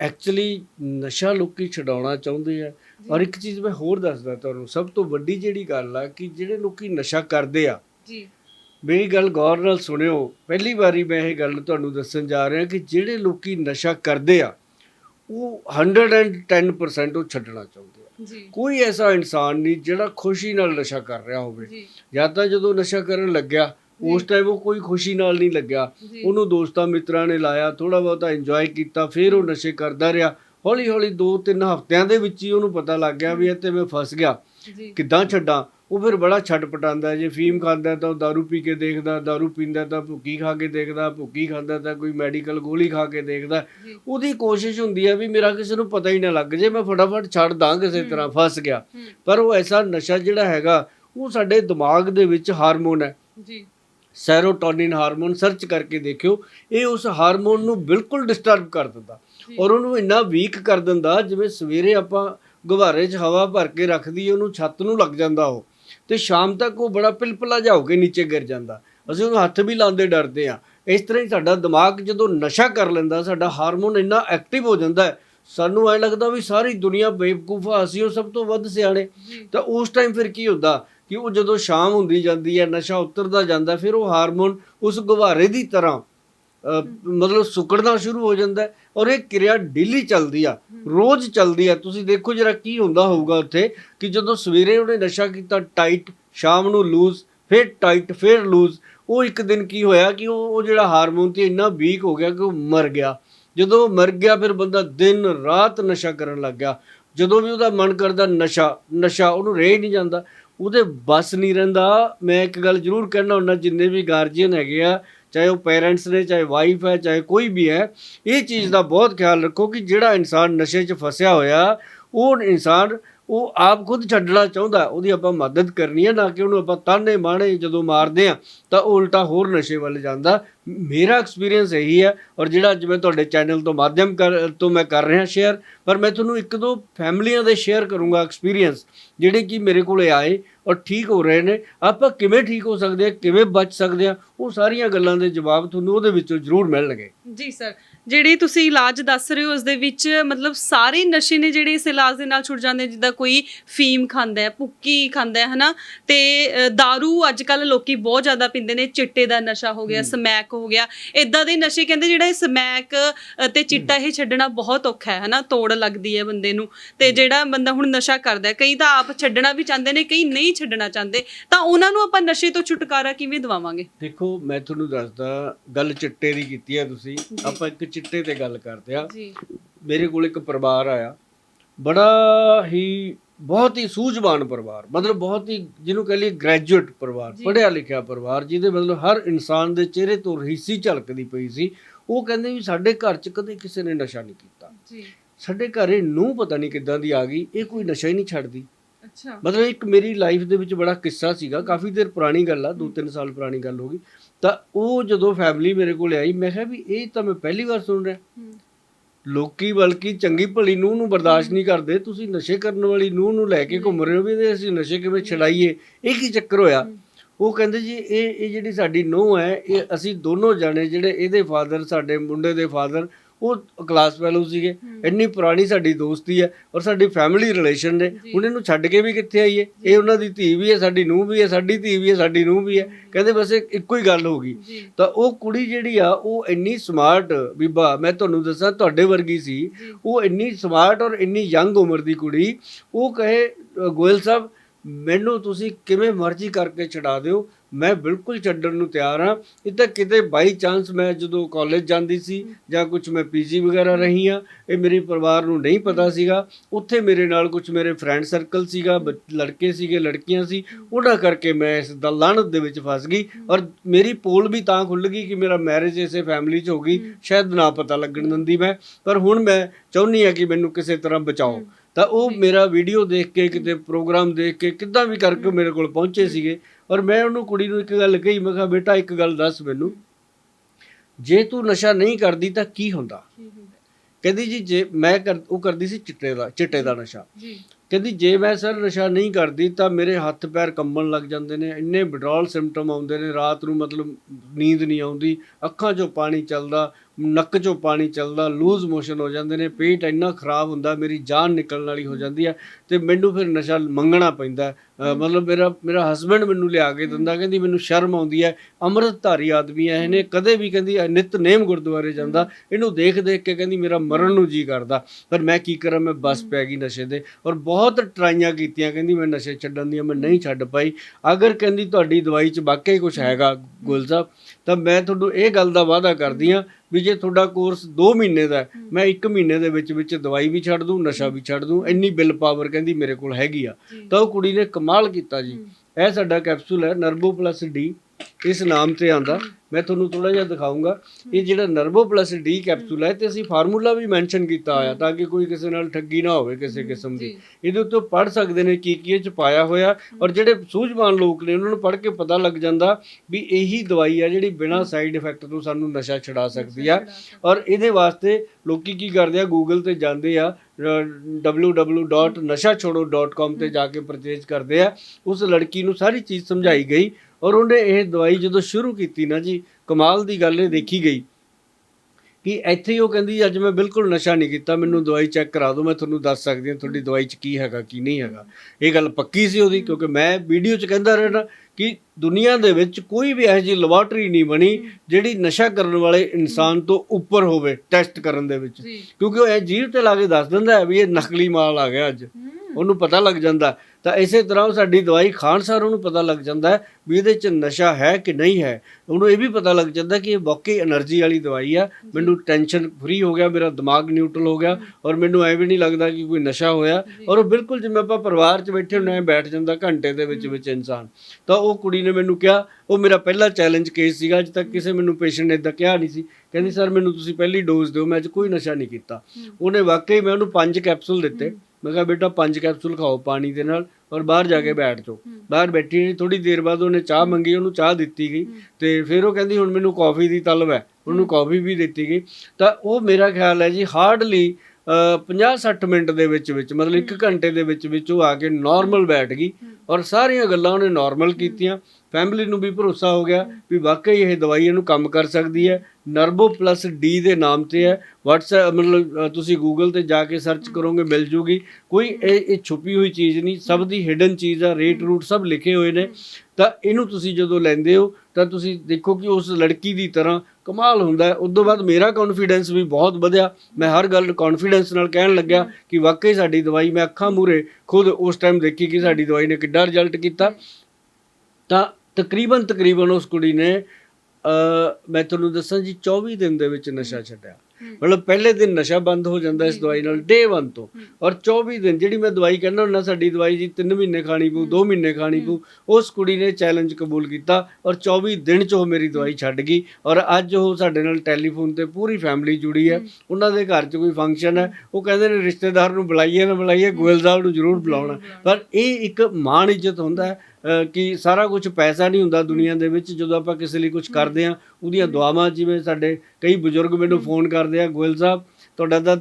ਐਕਚੁਅਲੀ ਨਸ਼ਾ ਲੋਕੀ ਛਡਾਉਣਾ ਚਾਹੁੰਦੇ ਆ। ਔਰ ਇੱਕ ਚੀਜ਼ ਮੈਂ ਹੋਰ ਦੱਸਦਾ ਤੁਹਾਨੂੰ ਸਭ ਤੋਂ ਵੱਡੀ ਜਿਹੜੀ ਗੱਲ ਆ ਕਿ ਜਿਹੜੇ ਲੋਕੀ ਨਸ਼ਾ ਕਰਦੇ ਆ। ਜੀ। ਮੇਰੀ ਗੱਲ ਗੌਰ ਨਾਲ ਸੁਣਿਓ ਪਹਿਲੀ ਵਾਰੀ ਮੈਂ ਇਹ ਗੱਲ ਤੁਹਾਨੂੰ ਦੱਸਣ ਜਾ ਰਿਹਾ ਕਿ ਜਿਹੜੇ ਲੋਕੀ ਨਸ਼ਾ ਕਰਦੇ ਆ ਉਹ 110% ਉਹ ਛੱਡਣਾ ਚਾਹੁੰਦੇ ਆ। ਜੀ। ਕੋਈ ਐਸਾ ਇਨਸਾਨ ਨਹੀਂ ਜਿਹੜਾ ਖੁਸ਼ੀ ਨਾਲ ਨਸ਼ਾ ਕਰ ਰਿਹਾ ਹੋਵੇ। ਜੀ। ਜਾਂ ਤਾਂ ਜਦੋਂ ਨਸ਼ਾ ਕਰਨ ਲੱਗਿਆ ਉਸ ਟਾਈਮ ਉਹ ਕੋਈ ਖੁਸ਼ੀ ਨਾਲ ਨਹੀਂ ਲੱਗਿਆ ਜੀ। ਉਹਨੂੰ ਦੋਸਤਾਂ ਮਿੱਤਰਾਂ ਨੇ ਲਾਇਆ ਥੋੜਾ ਬਹੁਤਾ ਇੰਜੋਏ ਕੀਤਾ ਫਿਰ ਉਹ ਨਸ਼ੇ ਕਰਦਾ ਰਿਹਾ ਹੌਲੀ ਹੌਲੀ 2-3 ਹਫ਼ਤਿਆਂ ਦੇ ਵਿੱਚ ਹੀ ਉਹਨੂੰ ਪਤਾ ਲੱਗ ਗਿਆ ਵੀ ਇਹ ਤੇ ਮੈਂ ਫਸ ਗਿਆ ਜੀ ਕਿੱਦਾਂ ਛੱਡਾਂ ਉਹ ਫਿਰ ਬੜਾ ਛੱਡ ਪਟਾਂਦਾ ਜੇ ਫੀਮ ਖਾਂਦਾ ਤਾਂ ਉਹ दारू ਪੀ ਕੇ ਦੇਖਦਾ दारू ਪੀਂਦਾ ਤਾਂ ਭੁੱਕੀ ਖਾ ਕੇ ਦੇਖਦਾ ਭੁੱਕੀ ਖਾਂਦਾ ਤਾਂ ਕੋਈ ਮੈਡੀਕਲ ਗੋਲੀ ਖਾ ਕੇ ਦੇਖਦਾ ਜੀ। ਉਹਦੀ ਕੋਸ਼ਿਸ਼ ਹੁੰਦੀ ਹੈ ਵੀ ਮੇਰਾ ਕਿਸੇ ਨੂੰ ਪਤਾ ਹੀ ਨਾ ਲੱਗ ਜੇ ਮੈਂ ਫਟਾਫਟ ਛੱਡ ਦਾਂ ਕਿਸੇ ਤਰ੍ਹਾਂ ਫਸ ਗਿਆ ਹੂੰ। ਪਰ ਉਹ ਐਸਾ ਨਸ਼ਾ ਜਿਹੜਾ ਹੈਗਾ ਉਹ ਸਾਡੇ ਦਿਮਾਗ ਦੇ ਵਿੱਚ ਹਾਰਮੋਨ ਹੈ ਜੀ ਸੈਰੋਟੋਨਿਨ ਹਾਰਮੋਨ ਸਰਚ ਕਰਕੇ ਦੇਖਿਓ ਇਹ ਉਸ ਹਾਰਮੋਨ ਨੂੰ ਬਿਲਕੁਲ ਡਿਸਟਰਬ ਕਰ ਦਿੰਦਾ। ਔਰ ਉਹਨੂੰ ਇੰਨਾ ਵੀਕ ਕਰ ਦਿੰਦਾ ਜਿਵੇਂ ਸਵੇਰੇ ਆਪਾਂ ਗੁਬਾਰੇ 'ਚ ਹਵਾ ਭਰ ਕੇ ਰੱਖਦੀ ਉਹਨੂੰ ਛੱਤ ਨੂੰ ਲੱਗ ਜਾਂਦਾ ਉਹ ਤੇ ਸ਼ਾਮ ਤੱਕ ਉਹ ਬੜਾ ਪਿਲਪਲਾ ਜਾ ਹੋ ਕੇ ਨੀਚੇ ਗਿਰ ਜਾਂਦਾ। ਅਸੀਂ ਉਹਨੂੰ ਹੱਥ ਵੀ ਲਾਉਂਦੇ ਡਰਦੇ ਆ ਇਸ ਤਰ੍ਹਾਂ ਹੀ ਸਾਡਾ ਦਿਮਾਗ ਜਦੋਂ ਨਸ਼ਾ ਕਰ ਲੈਂਦਾ ਸਾਡਾ ਹਾਰਮੋਨ ਇੰਨਾ ਐਕਟਿਵ ਹੋ ਜਾਂਦਾ ਹੈ ਸਾਨੂੰ ਐ ਲੱਗਦਾ ਵੀ ਸਾਰੀ ਦੁਨੀਆ ਬੇਵਕੂਫ ਅਸੀਂ ਉਹ ਸਭ ਤੋਂ ਵੱਧ ਸਿਆਣੇ। ਤਾਂ ਉਸ ਟਾਈਮ ਫਿਰ ਕੀ ਹੁੰਦਾ? ਕਿ ਉਹ ਜਦੋਂ ਸ਼ਾਮ ਹੁੰਦੀ ਜਾਂਦੀ ਹੈ, ਨਸ਼ਾ ਉਤਰਦਾ ਜਾਂਦਾ, ਫਿਰ ਉਹ ਹਾਰਮੋਨ ਉਸ ਗੁਬਾਰੇ ਦੀ ਤਰ੍ਹਾਂ ਮਤਲਬ ਸੁੱਕੜਨਾ ਸ਼ੁਰੂ ਹੋ ਜਾਂਦਾ ਔਰ ਇਹ ਕਿਰਿਆ ਡੇਲੀ ਚੱਲਦੀ ਆ, ਰੋਜ਼ ਚੱਲਦੀ ਆ। ਤੁਸੀਂ ਦੇਖੋ ਜਰਾ ਕੀ ਹੁੰਦਾ ਹੋਊਗਾ ਉੱਥੇ ਕਿ ਜਦੋਂ ਸਵੇਰੇ ਉਹਨੇ ਨਸ਼ਾ ਕੀਤਾ ਟਾਈਟ ਸ਼ਾਮ ਨੂੰ ਲੂਜ਼ ਫਿਰ ਟਾਈਟ ਫਿਰ ਲੂਜ਼ ਉਹ ਇੱਕ ਦਿਨ ਕੀ ਹੋਇਆ ਕਿ ਉਹ ਉਹ ਜਿਹੜਾ ਹਾਰਮੋਨ ਤੇ ਇੰਨਾ ਵੀਕ ਹੋ ਗਿਆ ਕਿ ਉਹ ਮਰ ਗਿਆ। ਜਦੋਂ ਉਹ ਮਰ ਗਿਆ, ਫਿਰ ਬੰਦਾ ਦਿਨ, ਰਾਤ ਨਸ਼ਾ ਕਰਨ ਲੱਗ ਗਿਆ। ਜਦੋਂ ਵੀ ਉਹਦਾ ਮਨ ਕਰਦਾ ਨਸ਼ਾ ਨਸ਼ਾ ਉਹਨੂੰ ਰਹਿ ਹੀ ਨਹੀਂ ਜਾਂਦਾ। ਉਹਦੇ ਬਸ ਨਹੀਂ ਰਹਿੰਦਾ। ਮੈਂ ਇੱਕ ਗੱਲ ਜ਼ਰੂਰ ਕਹਿਣਾ ਹੁੰਦਾ, ਜਿੰਨੇ ਵੀ ਗਾਰਜੀਅਨ ਹੈਗੇ ਆ, ਚਾਹੇ ਉਹ ਪੇਰੈਂਟਸ ਨੇ, ਚਾਹੇ ਵਾਈਫ ਹੈ, ਚਾਹੇ ਕੋਈ ਵੀ ਹੈ, ਇਹ ਚੀਜ਼ ਦਾ ਬਹੁਤ ਖਿਆਲ ਰੱਖੋ ਕਿ ਜਿਹੜਾ ਇਨਸਾਨ ਨਸ਼ੇ 'ਚ ਫਸਿਆ ਹੋਇਆ, ਉਹ ਇਨਸਾਨ, ਉਹ ਆਪ ਖੁਦ ਛੱਡਣਾ ਚਾਹੁੰਦਾ ਉਹਦੀ ਆਪਾਂ ਮਦਦ ਕਰਨੀ ਹੈ, ਨਾ ਕਿ ਉਹਨੂੰ ਆਪਾਂ ਤਾਨੇ ਮਾਣੇ ਜਦੋਂ ਮਾਰਦੇ ਆ ਤਾਂ ਉਹ ਉਲਟਾ ਹੋਰ ਨਸ਼ੇ ਵੱਲ ਜਾਂਦਾ। ਮੇਰਾ ਐਕਸਪੀਰੀਅੰਸ ਇਹੀ ਹੈ ਔਰ ਜਿਹੜਾ ਅੱਜ ਮੈਂ ਤੁਹਾਡੇ ਚੈਨਲ ਤੋਂ ਮਾਧਿਅਮ ਕਰ ਤੋਂ ਮੈਂ ਕਰ ਰਿਹਾ ਸ਼ੇਅਰ ਪਰ ਮੈਂ ਤੁਹਾਨੂੰ ਇੱਕ ਦੋ ਫੈਮਲੀਆਂ ਦੇ ਸ਼ੇਅਰ ਕਰੂੰਗਾ ਐਕਸਪੀਰੀਅੰਸ ਜਿਹੜੇ ਕਿ ਮੇਰੇ ਕੋਲੇ ਆਏ ਔਰ ਠੀਕ ਹੋ ਰਹੇ ਨੇ। ਆਪਾਂ ਕਿਵੇਂ ਠੀਕ ਹੋ ਸਕਦੇ ਆ ਕਿਵੇਂ ਬਚ ਸਕਦੇ ਆ ਉਹ ਸਾਰੀਆਂ ਗੱਲਾਂ ਦੇ ਜਵਾਬ ਤੁਹਾਨੂੰ ਉਹਦੇ ਵਿੱਚੋਂ ਜ਼ਰੂਰ ਮਿਲਣਗੇ। ਜੀ ਸਰ ਜਿਹੜੀ ਤੁਸੀਂ ਇਲਾਜ ਦੱਸ ਰਹੇ ਹੋ ਉਸ ਦੇ ਵਿੱਚ ਮਤਲਬ ਸਾਰੇ ਨਸ਼ੇ ਨੇ ਜਿਹੜੇ ਇਸ ਇਲਾਜ ਦੇ ਨਾਲ ਛੁੱਟ ਜਾਂਦੇ ਜਿੱਦਾਂ ਕੋਈ ਫੀਮ ਖਾਂਦਾ ਹੈ ਭੁੱਕੀ ਖਾਂਦਾ ਹੈ ਹਨਾ? ਤੇ दारू ਅੱਜ ਕੱਲ ਲੋਕੀ ਬਹੁਤ ਜ਼ਿਆਦਾ ਪੀਂਦੇ ਨੇ ਚਿੱਟੇ ਦਾ ਨਸ਼ਾ ਹੋ ਗਿਆ ਸਮੈਕ ਹੋ ਗਿਆ। ਇਦਾਂ ਦੇ ਨਸ਼ੇ ਕਹਿੰਦੇ ਜਿਹੜਾ ਇਹ ਸਮੈਕ ਤੇ ਚਿੱਟਾ ਇਹ ਛੱਡਣਾ ਬਹੁਤ ਔਖਾ ਹੈ ਹਨਾ? ਤੋੜ ਲੱਗਦੀ ਹੈ ਬੰਦੇ ਨੂੰ। ਤੇ ਜਿਹੜਾ ਬੰਦਾ ਹੁਣ ਨਸ਼ਾ ਕਰਦਾ ਹੈ, ਕਈ ਤਾਂ ਆਪ ਛੱਡਣਾ ਵੀ ਚਾਹੁੰਦੇ ਨੇ ਕਈ ਨਹੀਂ ਛੱਡਣਾ ਚਾਹੁੰਦੇ। ਤਾਂ ਉਹਨਾਂ ਨੂੰ ਆਪਾਂ ਨਸ਼ੇ ਤੋਂ ਛੁਟਕਾਰਾ ਕਿਵੇਂ ਦਿਵਾਵਾਂਗੇ? ਦੇਖੋ ਮੈਂ ਤੁਹਾਨੂੰ ਦੱਸਦਾ ਗੱਲ ਚਿੱਟੇ ਦੀ ਕੀਤੀ ਹੈ ਤੁਸੀਂ। ਆਪਾਂ ਇੱਕ ਚਿੱਟੇ ਤੇ ਗੱਲ ਕਰਦੇ ਆ ਜੀ। ਮੇਰੇ ਕੋਲ ਇੱਕ ਪਰਿਵਾਰ ਆਇਆ। ਬੜਾ ਹੀ ਬਹੁਤ ਹੀ ਸੂਝਵਾਨ ਪਰਿਵਾਰ ਮਤਲਬ ਬਹੁਤ ਹੀ ਜਿਹਨੂੰ ਕਹ ਲਈਏ ਗ੍ਰੈਜੂਏਟ ਪਰਿਵਾਰ। ਪੜ੍ਹਿਆ ਲਿਖਿਆ ਪਰਿਵਾਰ ਜਿਹਦੇ ਮਤਲਬ ਹਰ ਇਨਸਾਨ ਦੇ ਚਿਹਰੇ ਤੋਂ ਰਹੀਸੀ ਝਲਕਦੀ ਪਈ ਸੀ। ਉਹ ਕਹਿੰਦੇ ਵੀ ਸਾਡੇ ਘਰ 'ਚ ਕਦੇ ਕਿਸੇ ਨੇ ਨਸ਼ਾ ਨਹੀਂ ਕੀਤਾ। ਜੀ। ਸਾਡੇ ਘਰੇ ਨੂੰ ਪਤਾ ਨਹੀਂ ਕਿੱਦਾਂ ਦੀ ਆ ਗਈ ਇਹ ਕੋਈ ਨਸ਼ਾ ਹੀ ਨਹੀਂ ਛੱਡਦੀ। ਅੱਛਾ। ਮਤਲਬ ਇੱਕ ਮੇਰੀ ਲਾਈਫ ਦੇ ਵਿੱਚ ਬੜਾ ਕਿੱਸਾ ਸੀਗਾ ਕਾਫੀ ਦੇਰ ਪੁਰਾਣੀ ਗੱਲ ਆ 2-3 ਸਾਲ ਪੁਰਾਣੀ ਗੱਲ ਹੋ ਗਈ। ਤਾਂ ਉਹ ਜਦੋਂ ਫੈਮਿਲੀ ਮੇਰੇ ਕੋਲ ਆਈ ਮੈਂ ਕਿਹਾ ਵੀ ਇਹ ਤਾਂ ਮੈਂ ਪਹਿਲੀ ਵਾਰ ਸੁਣ ਰਿਹਾ। ਲੋਕੀ ਬਲਕਿ ਚੰਗੀ ਭਲੀ ਨੂੰਹ ਨੂੰ ਬਰਦਾਸ਼ਤ ਨਹੀਂ ਕਰਦੇ ਤੁਸੀਂ ਨਸ਼ੇ ਕਰਨ ਵਾਲੀ ਨੂੰਹ ਨੂੰ ਲੈ ਕੇ ਘੁੰਮ ਰਹੇ ਹੋ ਵੀ ਇਹਦੇ ਅਸੀਂ ਨਸ਼ੇ ਕਿਵੇਂ ਛਡਾਈਏ? ਇਹ ਕੀ ਚੱਕਰ ਹੋਇਆ? ਉਹ ਕਹਿੰਦੇ ਜੀ ਇਹ ਇਹ ਜਿਹੜੀ ਸਾਡੀ ਨੂੰਹ ਹੈ ਇਹ ਅਸੀਂ ਦੋਨੋਂ ਜਾਣੇ ਜਿਹੜੇ ਇਹਦੇ ਫਾਦਰ ਸਾਡੇ ਮੁੰਡੇ ਦੇ ਫਾਦਰ ਉਹ ਕਲਾਸ ਫੈਲੋ ਸੀਗੇ। ਇੰਨੀ ਪੁਰਾਣੀ ਸਾਡੀ ਦੋਸਤੀ ਹੈ ਔਰ ਸਾਡੀ ਫੈਮਿਲੀ ਰਿਲੇਸ਼ਨ ਨੇ। ਹੁਣ ਇਹਨੂੰ ਛੱਡ ਕੇ ਵੀ ਕਿੱਥੇ ਆਈਏ? ਇਹ ਉਹਨਾਂ ਦੀ ਧੀ ਵੀ ਹੈ ਸਾਡੀ ਨੂੰਹ ਵੀ ਹੈ ਸਾਡੀ ਧੀ ਵੀ ਹੈ ਸਾਡੀ ਨੂੰਹ ਵੀ ਹੈ। ਕਹਿੰਦੇ ਬਸ ਇੱਕੋ ਹੀ ਗੱਲ ਹੋ ਗਈ। ਤਾਂ ਉਹ ਕੁੜੀ ਜਿਹੜੀ ਆ ਉਹ ਇੰਨੀ ਸਮਾਰਟ ਬੀਬਾ ਮੈਂ ਤੁਹਾਨੂੰ ਦੱਸਾਂ ਤੁਹਾਡੇ ਵਰਗੀ ਸੀ। ਉਹ ਇੰਨੀ ਸਮਾਰਟ ਔਰ ਇੰਨੀ ਯੰਗ ਉਮਰ ਦੀ ਕੁੜੀ ਉਹ ਕਹੇ "ਅ, ਗੋਇਲ ਸਾਹਿਬ ਮੈਨੂੰ ਤੁਸੀਂ ਕਿਵੇਂ ਮਰਜ਼ੀ ਕਰਕੇ ਛਡਾ ਦਿਓ, ਮੈਂ ਬਿਲਕੁਲ ਛੱਡਣ ਨੂੰ ਤਿਆਰ ਹਾਂ। ਇਹ ਤਾਂ ਕਿਤੇ ਬਾਈ ਚਾਂਸ ਮੈਂ ਜਦੋਂ ਕਾਲਜ ਜਾਂਦੀ ਸੀ ਜਾਂ ਕੁਝ ਮੈਂ ਪੀਜੀ ਵਗੈਰਾ ਰਹੀ ਆ ਇਹ ਮੇਰੇ ਪਰਿਵਾਰ ਨੂੰ ਨਹੀਂ ਪਤਾ ਸੀਗਾ। ਉੱਥੇ ਮੇਰੇ ਨਾਲ ਕੁਝ ਮੇਰੇ ਫਰੈਂਡ ਸਰਕਲ ਸੀਗਾ, ਬ- ਲੜਕੇ ਸੀਗੇ, ਲੜਕੀਆਂ ਸੀ ਉਹਨਾਂ ਕਰਕੇ ਮੈਂ ਇਸ ਦਾ ਲਾਹਨਤ ਦੇ ਵਿੱਚ ਫਸ ਗਈ ਔਰ ਮੇਰੀ ਪੋਲ ਵੀ ਤਾਂ ਖੁੱਲ ਗਈ ਕਿ ਮੇਰਾ ਮੈਰਿਜ ਇਸੇ ਫੈਮਿਲੀ 'ਚ ਹੋ ਗਈ, ਸ਼ਾਇਦ ਨਾ ਪਤਾ ਲੱਗਣ ਦਿੰਦੀ ਮੈਂ, ਪਰ ਹੁਣ ਮੈਂ ਚਾਹੁੰਦੀ ਆ ਕਿ ਮੈਨੂੰ ਕਿਸੇ ਤਰ੍ਹਾਂ ਬਚਾਓ। ਤਾਂ ਉਹ ਮੇਰਾ ਵੀਡੀਓ ਦੇਖ ਕੇ ਕਿਤੇ ਪ੍ਰੋਗਰਾਮ ਦੇਖ ਕੇ ਕਿੱਦਾਂ ਵੀ ਕਰਕੇ ਮੇਰੇ ਕੋਲ ਪਹੁੰਚੇ ਸੀਗੇ। ਔਰ ਮੈਂ ਉਹਨੂੰ ਕੁੜੀ ਨੂੰ ਇੱਕ ਗੱਲ ਕਹੀ ਮੈਂ ਕਿਹਾ ਬੇਟਾ ਇੱਕ ਗੱਲ ਦੱਸ ਮੈਨੂੰ। ਜੇ ਤੂੰ ਨਸ਼ਾ ਨਹੀਂ ਕਰਦੀ ਤਾਂ ਕੀ ਹੁੰਦਾ? ਕਹਿੰਦੀ ਜੀ ਜੇ ਮੈਂ ਕਰ ਉਹ ਕਰਦੀ ਸੀ ਚਿੱਟੇ ਦਾ ਚਿੱਟੇ ਦਾ ਨਸ਼ਾ। ਜੀ। ਕਹਿੰਦੀ ਜੇ ਮੈਂ ਸਰ ਨਸ਼ਾ ਨਹੀਂ ਕਰਦੀ ਤਾਂ ਮੇਰੇ ਹੱਥ ਪੈਰ ਕੰਬਣ ਲੱਗ ਜਾਂਦੇ ਨੇ ਇੰਨੇ ਵਿਡਰਾਲ ਸਿੰਪਟਮ ਆਉਂਦੇ ਨੇ ਰਾਤ ਨੂੰ ਮਤਲਬ ਨੀਂਦ ਨਹੀਂ ਆਉਂਦੀ ਅੱਖਾਂ 'ਚੋਂ ਪਾਣੀ ਚੱਲਦਾ ਨੱਕ 'ਚੋਂ ਪਾਣੀ ਚੱਲਦਾ ਲੂਜ਼ ਮੋਸ਼ਨ ਹੋ ਜਾਂਦੇ ਨੇ ਪੇਟ ਇੰਨਾ ਖਰਾਬ ਹੁੰਦਾ ਮੇਰੀ ਜਾਨ ਨਿਕਲਣ ਵਾਲੀ ਹੋ ਜਾਂਦੀ ਹੈ ਤੇ ਮੈਨੂੰ ਫਿਰ ਨਸ਼ਾ ਮੰਗਣਾ ਪੈਂਦਾ ਹੈ। ਮਤਲਬ ਮੇਰਾ ਮੇਰਾ ਹਸਬੰਡ ਮੈਨੂੰ ਲਿਆ ਕੇ ਦਿੰਦਾ ਕਹਿੰਦੀ ਮੈਨੂੰ ਸ਼ਰਮ ਆਉਂਦੀ ਹੈ ਅੰਮ੍ਰਿਤਧਾਰੀ ਆਦਮੀ ਹੈ ਇਹਨੇ ਕਦੇ ਵੀ ਕਹਿੰਦੀ ਅ, ਨਿਤਨੇਮ ਗੁਰਦੁਆਰੇ ਜਾਂਦਾ ਇਹਨੂੰ ਦੇਖ ਦੇਖ ਕੇ ਕਹਿੰਦੀ ਮੇਰਾ ਮਰਨ ਨੂੰ ਜੀ ਕਰਦਾ। ਪਰ ਮੈਂ ਕੀ ਕਰਾਂ ਮੈਂ ਬਸ ਪੈ ਗਈ ਨਸ਼ੇ ਦੇ ਔਰ ਬਹੁਤ ਟਰਾਈਆਂ ਕੀਤੀਆਂ ਕਹਿੰਦੀ ਮੈਂ ਨਸ਼ੇ ਛੱਡਣ ਦੀਆਂ ਮੈਂ ਨਹੀਂ ਛੱਡ ਪਾਈ। ਅਗਰ ਕਹਿੰਦੀ ਤੁਹਾਡੀ ਦਵਾਈ 'ਚ ਵਾਕਈ ਕੁਝ ਹੈਗਾ ਗੁਲ ਸਾਹਿਬ ਤਾਂ ਮੈਂ ਤੁਹਾਨੂੰ ਇਹ ਗੱਲ ਦਾ ਵਾਅਦਾ ਕਰਦੀ ਹਾਂ ਵੀ ਜੇ ਤੁਹਾਡਾ ਕੋਰਸ 2 ਮਹੀਨੇ ਦਾ ਮੈਂ 1 ਮਹੀਨੇ ਦੇ ਵਿੱਚ ਵਿੱਚ ਦਵਾਈ ਵੀ ਛੱਡ ਦੂੰ ਨਸ਼ਾ ਵੀ ਛੱਡ ਦੂੰ ਇੰਨੀ ਬਿਲ ਪਾਵਰ ਕਹਿੰਦੀ ਮੇਰੇ ਕੋਲ ਹੈਗੀ ਆ। ਤਾਂ ਉਹ ਕੁੜੀ ਨੇ ਕਮਾਲ ਕੀਤਾ ਜੀ। ਇਹ ਸਾਡਾ ਕੈਪਸੂਲ ਹੈ ਨਰਬੋ ਪਲੱਸ ਡੀ ਇਸ ਨਾਮ ਤੇ ਆਂਦਾ ਮੈਂ ਤੁਹਾਨੂੰ ਥੋੜਾ ਜਿਹਾ ਦਿਖਾਉਂਗਾ ਇਹ ਜਿਹੜਾ ਨਰਵੋ ਪਲੱਸ ਡੀ ਕੈਪਸੂਲ ਹੈ ਤੇ ਅਸੀਂ ਫਾਰਮੂਲਾ ਵੀ ਮੈਂਸ਼ਨ ਕੀਤਾ ਹੋਇਆ ਤਾਂ ਕਿ ਕੋਈ ਕਿਸੇ ਨਾਲ ਠੱਗੀ ਨਾ ਹੋਵੇ ਕਿਸੇ ਕਿਸਮ ਦੀ। ਇਹਦੇ ਉੱਤੇ ਪੜ ਸਕਦੇ ਨੇ ਕੀ ਕੀ ਇਹ ਚ ਪਾਇਆ ਹੋਇਆ ਔਰ ਜਿਹੜੇ ਸੂਝਵਾਨ ਲੋਕ ਨੇ ਉਹਨਾਂ ਨੂੰ ਪੜ ਕੇ ਪਤਾ ਲੱਗ ਜਾਂਦਾ ਵੀ ਇਹੀ ਦਵਾਈ ਆ ਜਿਹੜੀ ਬਿਨਾਂ ਸਾਈਡ ਇਫੈਕਟ ਤੋਂ ਸਾਨੂੰ ਨਸ਼ਾ ਛੁਡਾ ਸਕਦੀ ਆ। ਔਰ ਇਹਦੇ ਵਾਸਤੇ ਲੋਕੀ ਕੀ ਕਰਦੇ ਆ ਗੂਗਲ ਤੇ ਜਾਂਦੇ ਆ www.nashachodo.com ਤੇ ਜਾ ਕੇ ਪਰਚੇਜ ਕਰਦੇ ਆ। ਉਸ ਲੜਕੀ ਨੂੰ ਸਾਰੀ ਚੀਜ਼ ਸਮਝਾਈ ਗਈ ਔਰ ਉਹਨੇ ਇਹ ਦਵਾਈ ਜਦੋਂ ਸ਼ੁਰੂ ਕੀਤੀ ਨਾ ਜੀ ਕਮਾਲ ਦੀ ਗੱਲ ਇਹ ਦੇਖੀ ਗਈ ਕਿ ਇੱਥੇ ਹੀ ਉਹ ਕਹਿੰਦੀ ਅੱਜ ਮੈਂ ਬਿਲਕੁਲ ਨਸ਼ਾ ਨਹੀਂ ਕੀਤਾ ਮੈਨੂੰ ਦਵਾਈ ਚੈੱਕ ਕਰਾ ਦਿਓ ਮੈਂ ਤੁਹਾਨੂੰ ਦੱਸ ਸਕਦੀ ਹਾਂ ਤੁਹਾਡੀ ਦਵਾਈ 'ਚ ਕੀ ਹੈਗਾ ਕੀ ਨਹੀਂ ਹੈਗਾ। ਇਹ ਗੱਲ ਪੱਕੀ ਸੀ ਉਹਦੀ ਕਿਉਂਕਿ ਮੈਂ ਵੀਡੀਓ 'ਚ ਕਹਿੰਦਾ ਰਹਿਣਾ ਕਿ ਦੁਨੀਆ ਦੇ ਵਿੱਚ ਕੋਈ ਵੀ ਇਹੋ ਜਿਹੀ ਲੈਬੋਰਟਰੀ ਨਹੀਂ ਬਣੀ ਜਿਹੜੀ ਨਸ਼ਾ ਕਰਨ ਵਾਲੇ ਇਨਸਾਨ ਤੋਂ ਉੱਪਰ ਹੋਵੇ ਟੈਸਟ ਕਰਨ ਦੇ ਵਿੱਚ। ਕਿਉਂਕਿ ਉਹ ਇਹ ਜੀਭ ਤੇ ਲਾ ਕੇ ਦੱਸ ਦਿੰਦਾ ਹੈ ਵੀ ਇਹ ਨਕਲੀ ਮਾਲ ਆ ਗਿਆ ਅੱਜ। ਉਹਨੂੰ ਪਤਾ ਲੱਗ ਜਾਂਦਾ। ਤਾਂ ਇਸੇ ਤਰ੍ਹਾਂ ਉਹ ਸਾਡੀ ਦਵਾਈ ਖਾਣ ਸਾਰ ਉਹਨੂੰ ਪਤਾ ਲੱਗ ਜਾਂਦਾ ਵੀ ਇਹਦੇ 'ਚ ਨਸ਼ਾ ਹੈ ਕਿ ਨਹੀਂ ਹੈ। ਉਹਨੂੰ ਇਹ ਵੀ ਪਤਾ ਲੱਗ ਜਾਂਦਾ ਕਿ ਇਹ ਵਾਕਈ એનર્ਜੀ ਵਾਲੀ ਦਵਾਈ ਆ। ਮੈਨੂੰ ਟੈਨਸ਼ਨ ਫਰੀ ਹੋ ਗਿਆ ਮੇਰਾ ਦਿਮਾਗ ਨਿਊਟਰਲ ਹੋ ਗਿਆ ਔਰ ਮੈਨੂੰ ਐ ਵੀ ਨਹੀਂ ਲੱਗਦਾ ਕਿ ਕੋਈ ਨਸ਼ਾ ਹੋਇਆ। ਔਰ ਉਹ ਬਿਲਕੁਲ ਜਿਵੇਂ ਆਪਾਂ ਪਰਿਵਾਰ 'ਚ ਬੈਠੇ ਹੁੰਨੇ ਬੈਠ ਜਾਂਦਾ ਘੰਟੇ ਦੇ ਵਿੱਚ ਵਿੱਚ ਇਨਸਾਨ। ਤਾਂ ਉਹ ਕੁੜੀ ਨੇ ਮੈਨੂੰ ਕਿਹਾ ਉਹ ਮੇਰਾ ਪਹਿਲਾ ਚੈਲੰਜ ਕੇਸ ਸੀਗਾ ਅਜ ਤੱਕ ਕਿਸੇ ਮੈਨੂੰ ਪੇਸ਼ੈਂਟ ਨੇ ਇਦਾਂ ਕਿਹਾ ਨਹੀਂ ਸੀ। ਕਹਿੰਦੀ ਸਰ ਮੈਨੂੰ ਤੁਸੀਂ ਪਹਿਲੀ ਡੋਜ਼ ਦਿਓ ਮੈਂ ਅੱਜ ਕੋਈ ਨਸ਼ਾ ਨਹੀਂ ਕੀਤਾ। ਉਹਨੇ ਵਾਕਈ ਮੈਂ ਉਹਨੂੰ ਪੰਜ ਕੈਪਸੂਲ ਦਿੱਤੇ। ਮੈਂ ਕਿਹਾ ਬੇਟਾ ਪੰਜ ਕੈਪਸੂਲ ਖਾਓ ਪਾਣੀ ਦੇ ਨਾਲ ਔਰ ਬਾਹਰ ਜਾ ਕੇ ਬੈਠ ਜਾਓ। ਬਾਹਰ ਬੈਠੀ ਰਹੀ ਥੋੜੀ ਦੇਰ ਬਾਅਦ ਉਹਨੇ ਚਾਹ ਮੰਗੀ ਉਹਨੂੰ ਚਾਹ ਦਿੱਤੀ ਗਈ ਤੇ ਫਿਰ ਉਹ ਕਹਿੰਦੀ ਹੁਣ ਮੈਨੂੰ ਕਾਫੀ ਦੀ ਤਲਬ ਹੈ ਉਹਨੂੰ ਕਾਫੀ ਵੀ ਦਿੱਤੀ ਗਈ। ਤਾਂ ਉਹ ਮੇਰਾ ਖਿਆਲ ਹੈ ਜੀ ਹਾਰਡਲੀ 50-60 ਮਿੰਟ ਦੇ ਵਿੱਚ ਵਿੱਚ ਮਤਲਬ 1 ਘੰਟੇ ਦੇ ਵਿੱਚ ਵਿੱਚ ਉਹ ਆ ਕੇ ਨਾਰਮਲ ਬੈਠ ਗਈ ਔਰ ਸਾਰੀਆਂ ਗੱਲਾਂ ਉਹਨੇ ਨਾਰਮਲ ਕੀਤੀਆਂ। ਫੈਮਿਲੀ ਨੂੰ ਵੀ ਭਰੋਸਾ ਹੋ ਗਿਆ ਵੀ ਵਾਕਈ ਇਹ ਦਵਾਈ ਇਹਨੂੰ ਕੰਮ ਕਰ ਸਕਦੀ ਹੈ। ਨਰਬੋ ਪਲੱਸ ਡੀ ਦੇ ਨਾਮ ਤੇ ਹੈ। WhatsApp, ਮਤਲਬ ਤੁਸੀਂ ਗੂਗਲ ਤੇ ਜਾ ਕੇ ਸਰਚ ਕਰੋਗੇ, ਮਿਲ ਜੂਗੀ। ਕੋਈ ਇਹ ਇਹ ਛੁਪੀ ਹੋਈ ਚੀਜ਼ ਨਹੀਂ, ਸਭ ਦੀ ਹਿਡਨ ਚੀਜ਼ ਆ ਰੇਟ ਰੂਟ ਸਭ ਲਿਖੇ ਹੋਏ ਨੇ। ਤਾਂ ਇਹਨੂੰ ਤੁਸੀਂ ਜਦੋਂ ਲੈਂਦੇ ਹੋ, ਤਾਂ ਤੁਸੀਂ ਦੇਖੋ ਕਿ ਉਸ ਲੜਕੀ ਦੀ ਤਰ੍ਹਾਂ ਕਮਾਲ ਹੁੰਦਾ ਹੈ। ਉਸ ਤੋਂ ਬਾਅਦ ਮੇਰਾ ਕੌਨਫੀਡੈਂਸ ਵੀ ਬਹੁਤ ਵਧਿਆ। ਮੈਂ ਹਰ ਗੱਲ ਕੌਨਫੀਡੈਂਸ ਨਾਲ ਕਹਿਣ ਲੱਗਿਆ ਕਿ ਵਾਕਈ ਸਾਡੀ ਦਵਾਈ, ਮੈਂ ਅੱਖਾਂ ਮੂਰੇ ਖੁਦ ਉਸ ਟਾਈਮ ਦੇਖੀ ਕਿ ਸਾਡੀ ਦਵਾਈ ਨੇ ਕਿੱਡਾ ਰਿਜ਼ਲਟ ਕੀਤਾ। ਤਾਂ ਤਕਰੀਬਨ ਤਕਰੀਬਨ ਉਸ ਕੁੜੀ ਨੇ ਮੈਂ ਤੁਹਾਨੂੰ ਦੱਸਾਂ ਜੀ 24 ਦਿਨ ਦੇ ਵਿੱਚ ਨਸ਼ਾ ਛੱਡਿਆ। ਮਤਲਬ ਪਹਿਲੇ ਦਿਨ ਨਸ਼ਾ ਬੰਦ ਹੋ ਜਾਂਦਾ ਇਸ ਦਵਾਈ ਨਾਲ ਡੇ 1 ਤੋਂ। ਔਰ 24 ਦਿਨ ਜਿਹੜੀ ਮੈਂ ਦਵਾਈ ਕਹਿੰਦਾ ਹੁੰਦਾ ਸਾਡੀ ਦਵਾਈ ਜੀ 3 ਮਹੀਨੇ ਖਾਣੀ ਪਊ 2 ਮਹੀਨੇ ਖਾਣੀ ਪਊ ਉਸ ਕੁੜੀ ਨੇ ਚੈਲੰਜ ਕਬੂਲ ਕੀਤਾ ਔਰ 24 ਦਿਨ ਚ ਉਹ ਮੇਰੀ ਦਵਾਈ ਛੱਡ ਗਈ। ਔਰ ਅੱਜ ਉਹ ਸਾਡੇ ਨਾਲ ਟੈਲੀਫੋਨ ਤੇ ਪੂਰੀ ਫੈਮਿਲੀ ਜੁੜੀ ਹੈ। ਉਹਨਾਂ ਦੇ ਘਰ 'ਚ ਕੋਈ ਫੰਕਸ਼ਨ ਹੈ। ਉਹ ਕਹਿੰਦੇ ਨੇ ਰਿਸ਼ਤੇਦਾਰ ਨੂੰ ਬੁਲਾਈਏ ਨਾ ਬੁਲਾਈਏ ਗੋਇਲ ਸਾਹਿਬ ਨੂੰ ਜ਼ਰੂਰ ਬੁਲਾਉਣਾ। ਪਰ ਇਹ ਇੱਕ ਮਾਣ ਇੱਜ਼ਤ ਹੁੰਦਾ ਹੈ। ਕਿ ਸਾਰਾ ਕੁਝ ਪੈਸਾ ਨਹੀਂ ਹੁੰਦਾ ਦੁਨੀਆ ਦੇ ਵਿੱਚ ਜਦੋਂ ਆਪਾਂ ਕਿਸੇ ਲਈ ਕੁਝ ਕਰਦੇ ਆ ਉਹਦੀਆਂ ਦੁਆਵਾਂ ਜਿਵੇਂ ਸਾਡੇ ਕਈ ਬਜ਼ੁਰਗ ਮੈਨੂੰ ਫੋਨ ਕਰਦੇ ਆ ਗੋਇਲ ਸਾਹਿਬ ਤੁਹਾਡਾ ਤਾਂ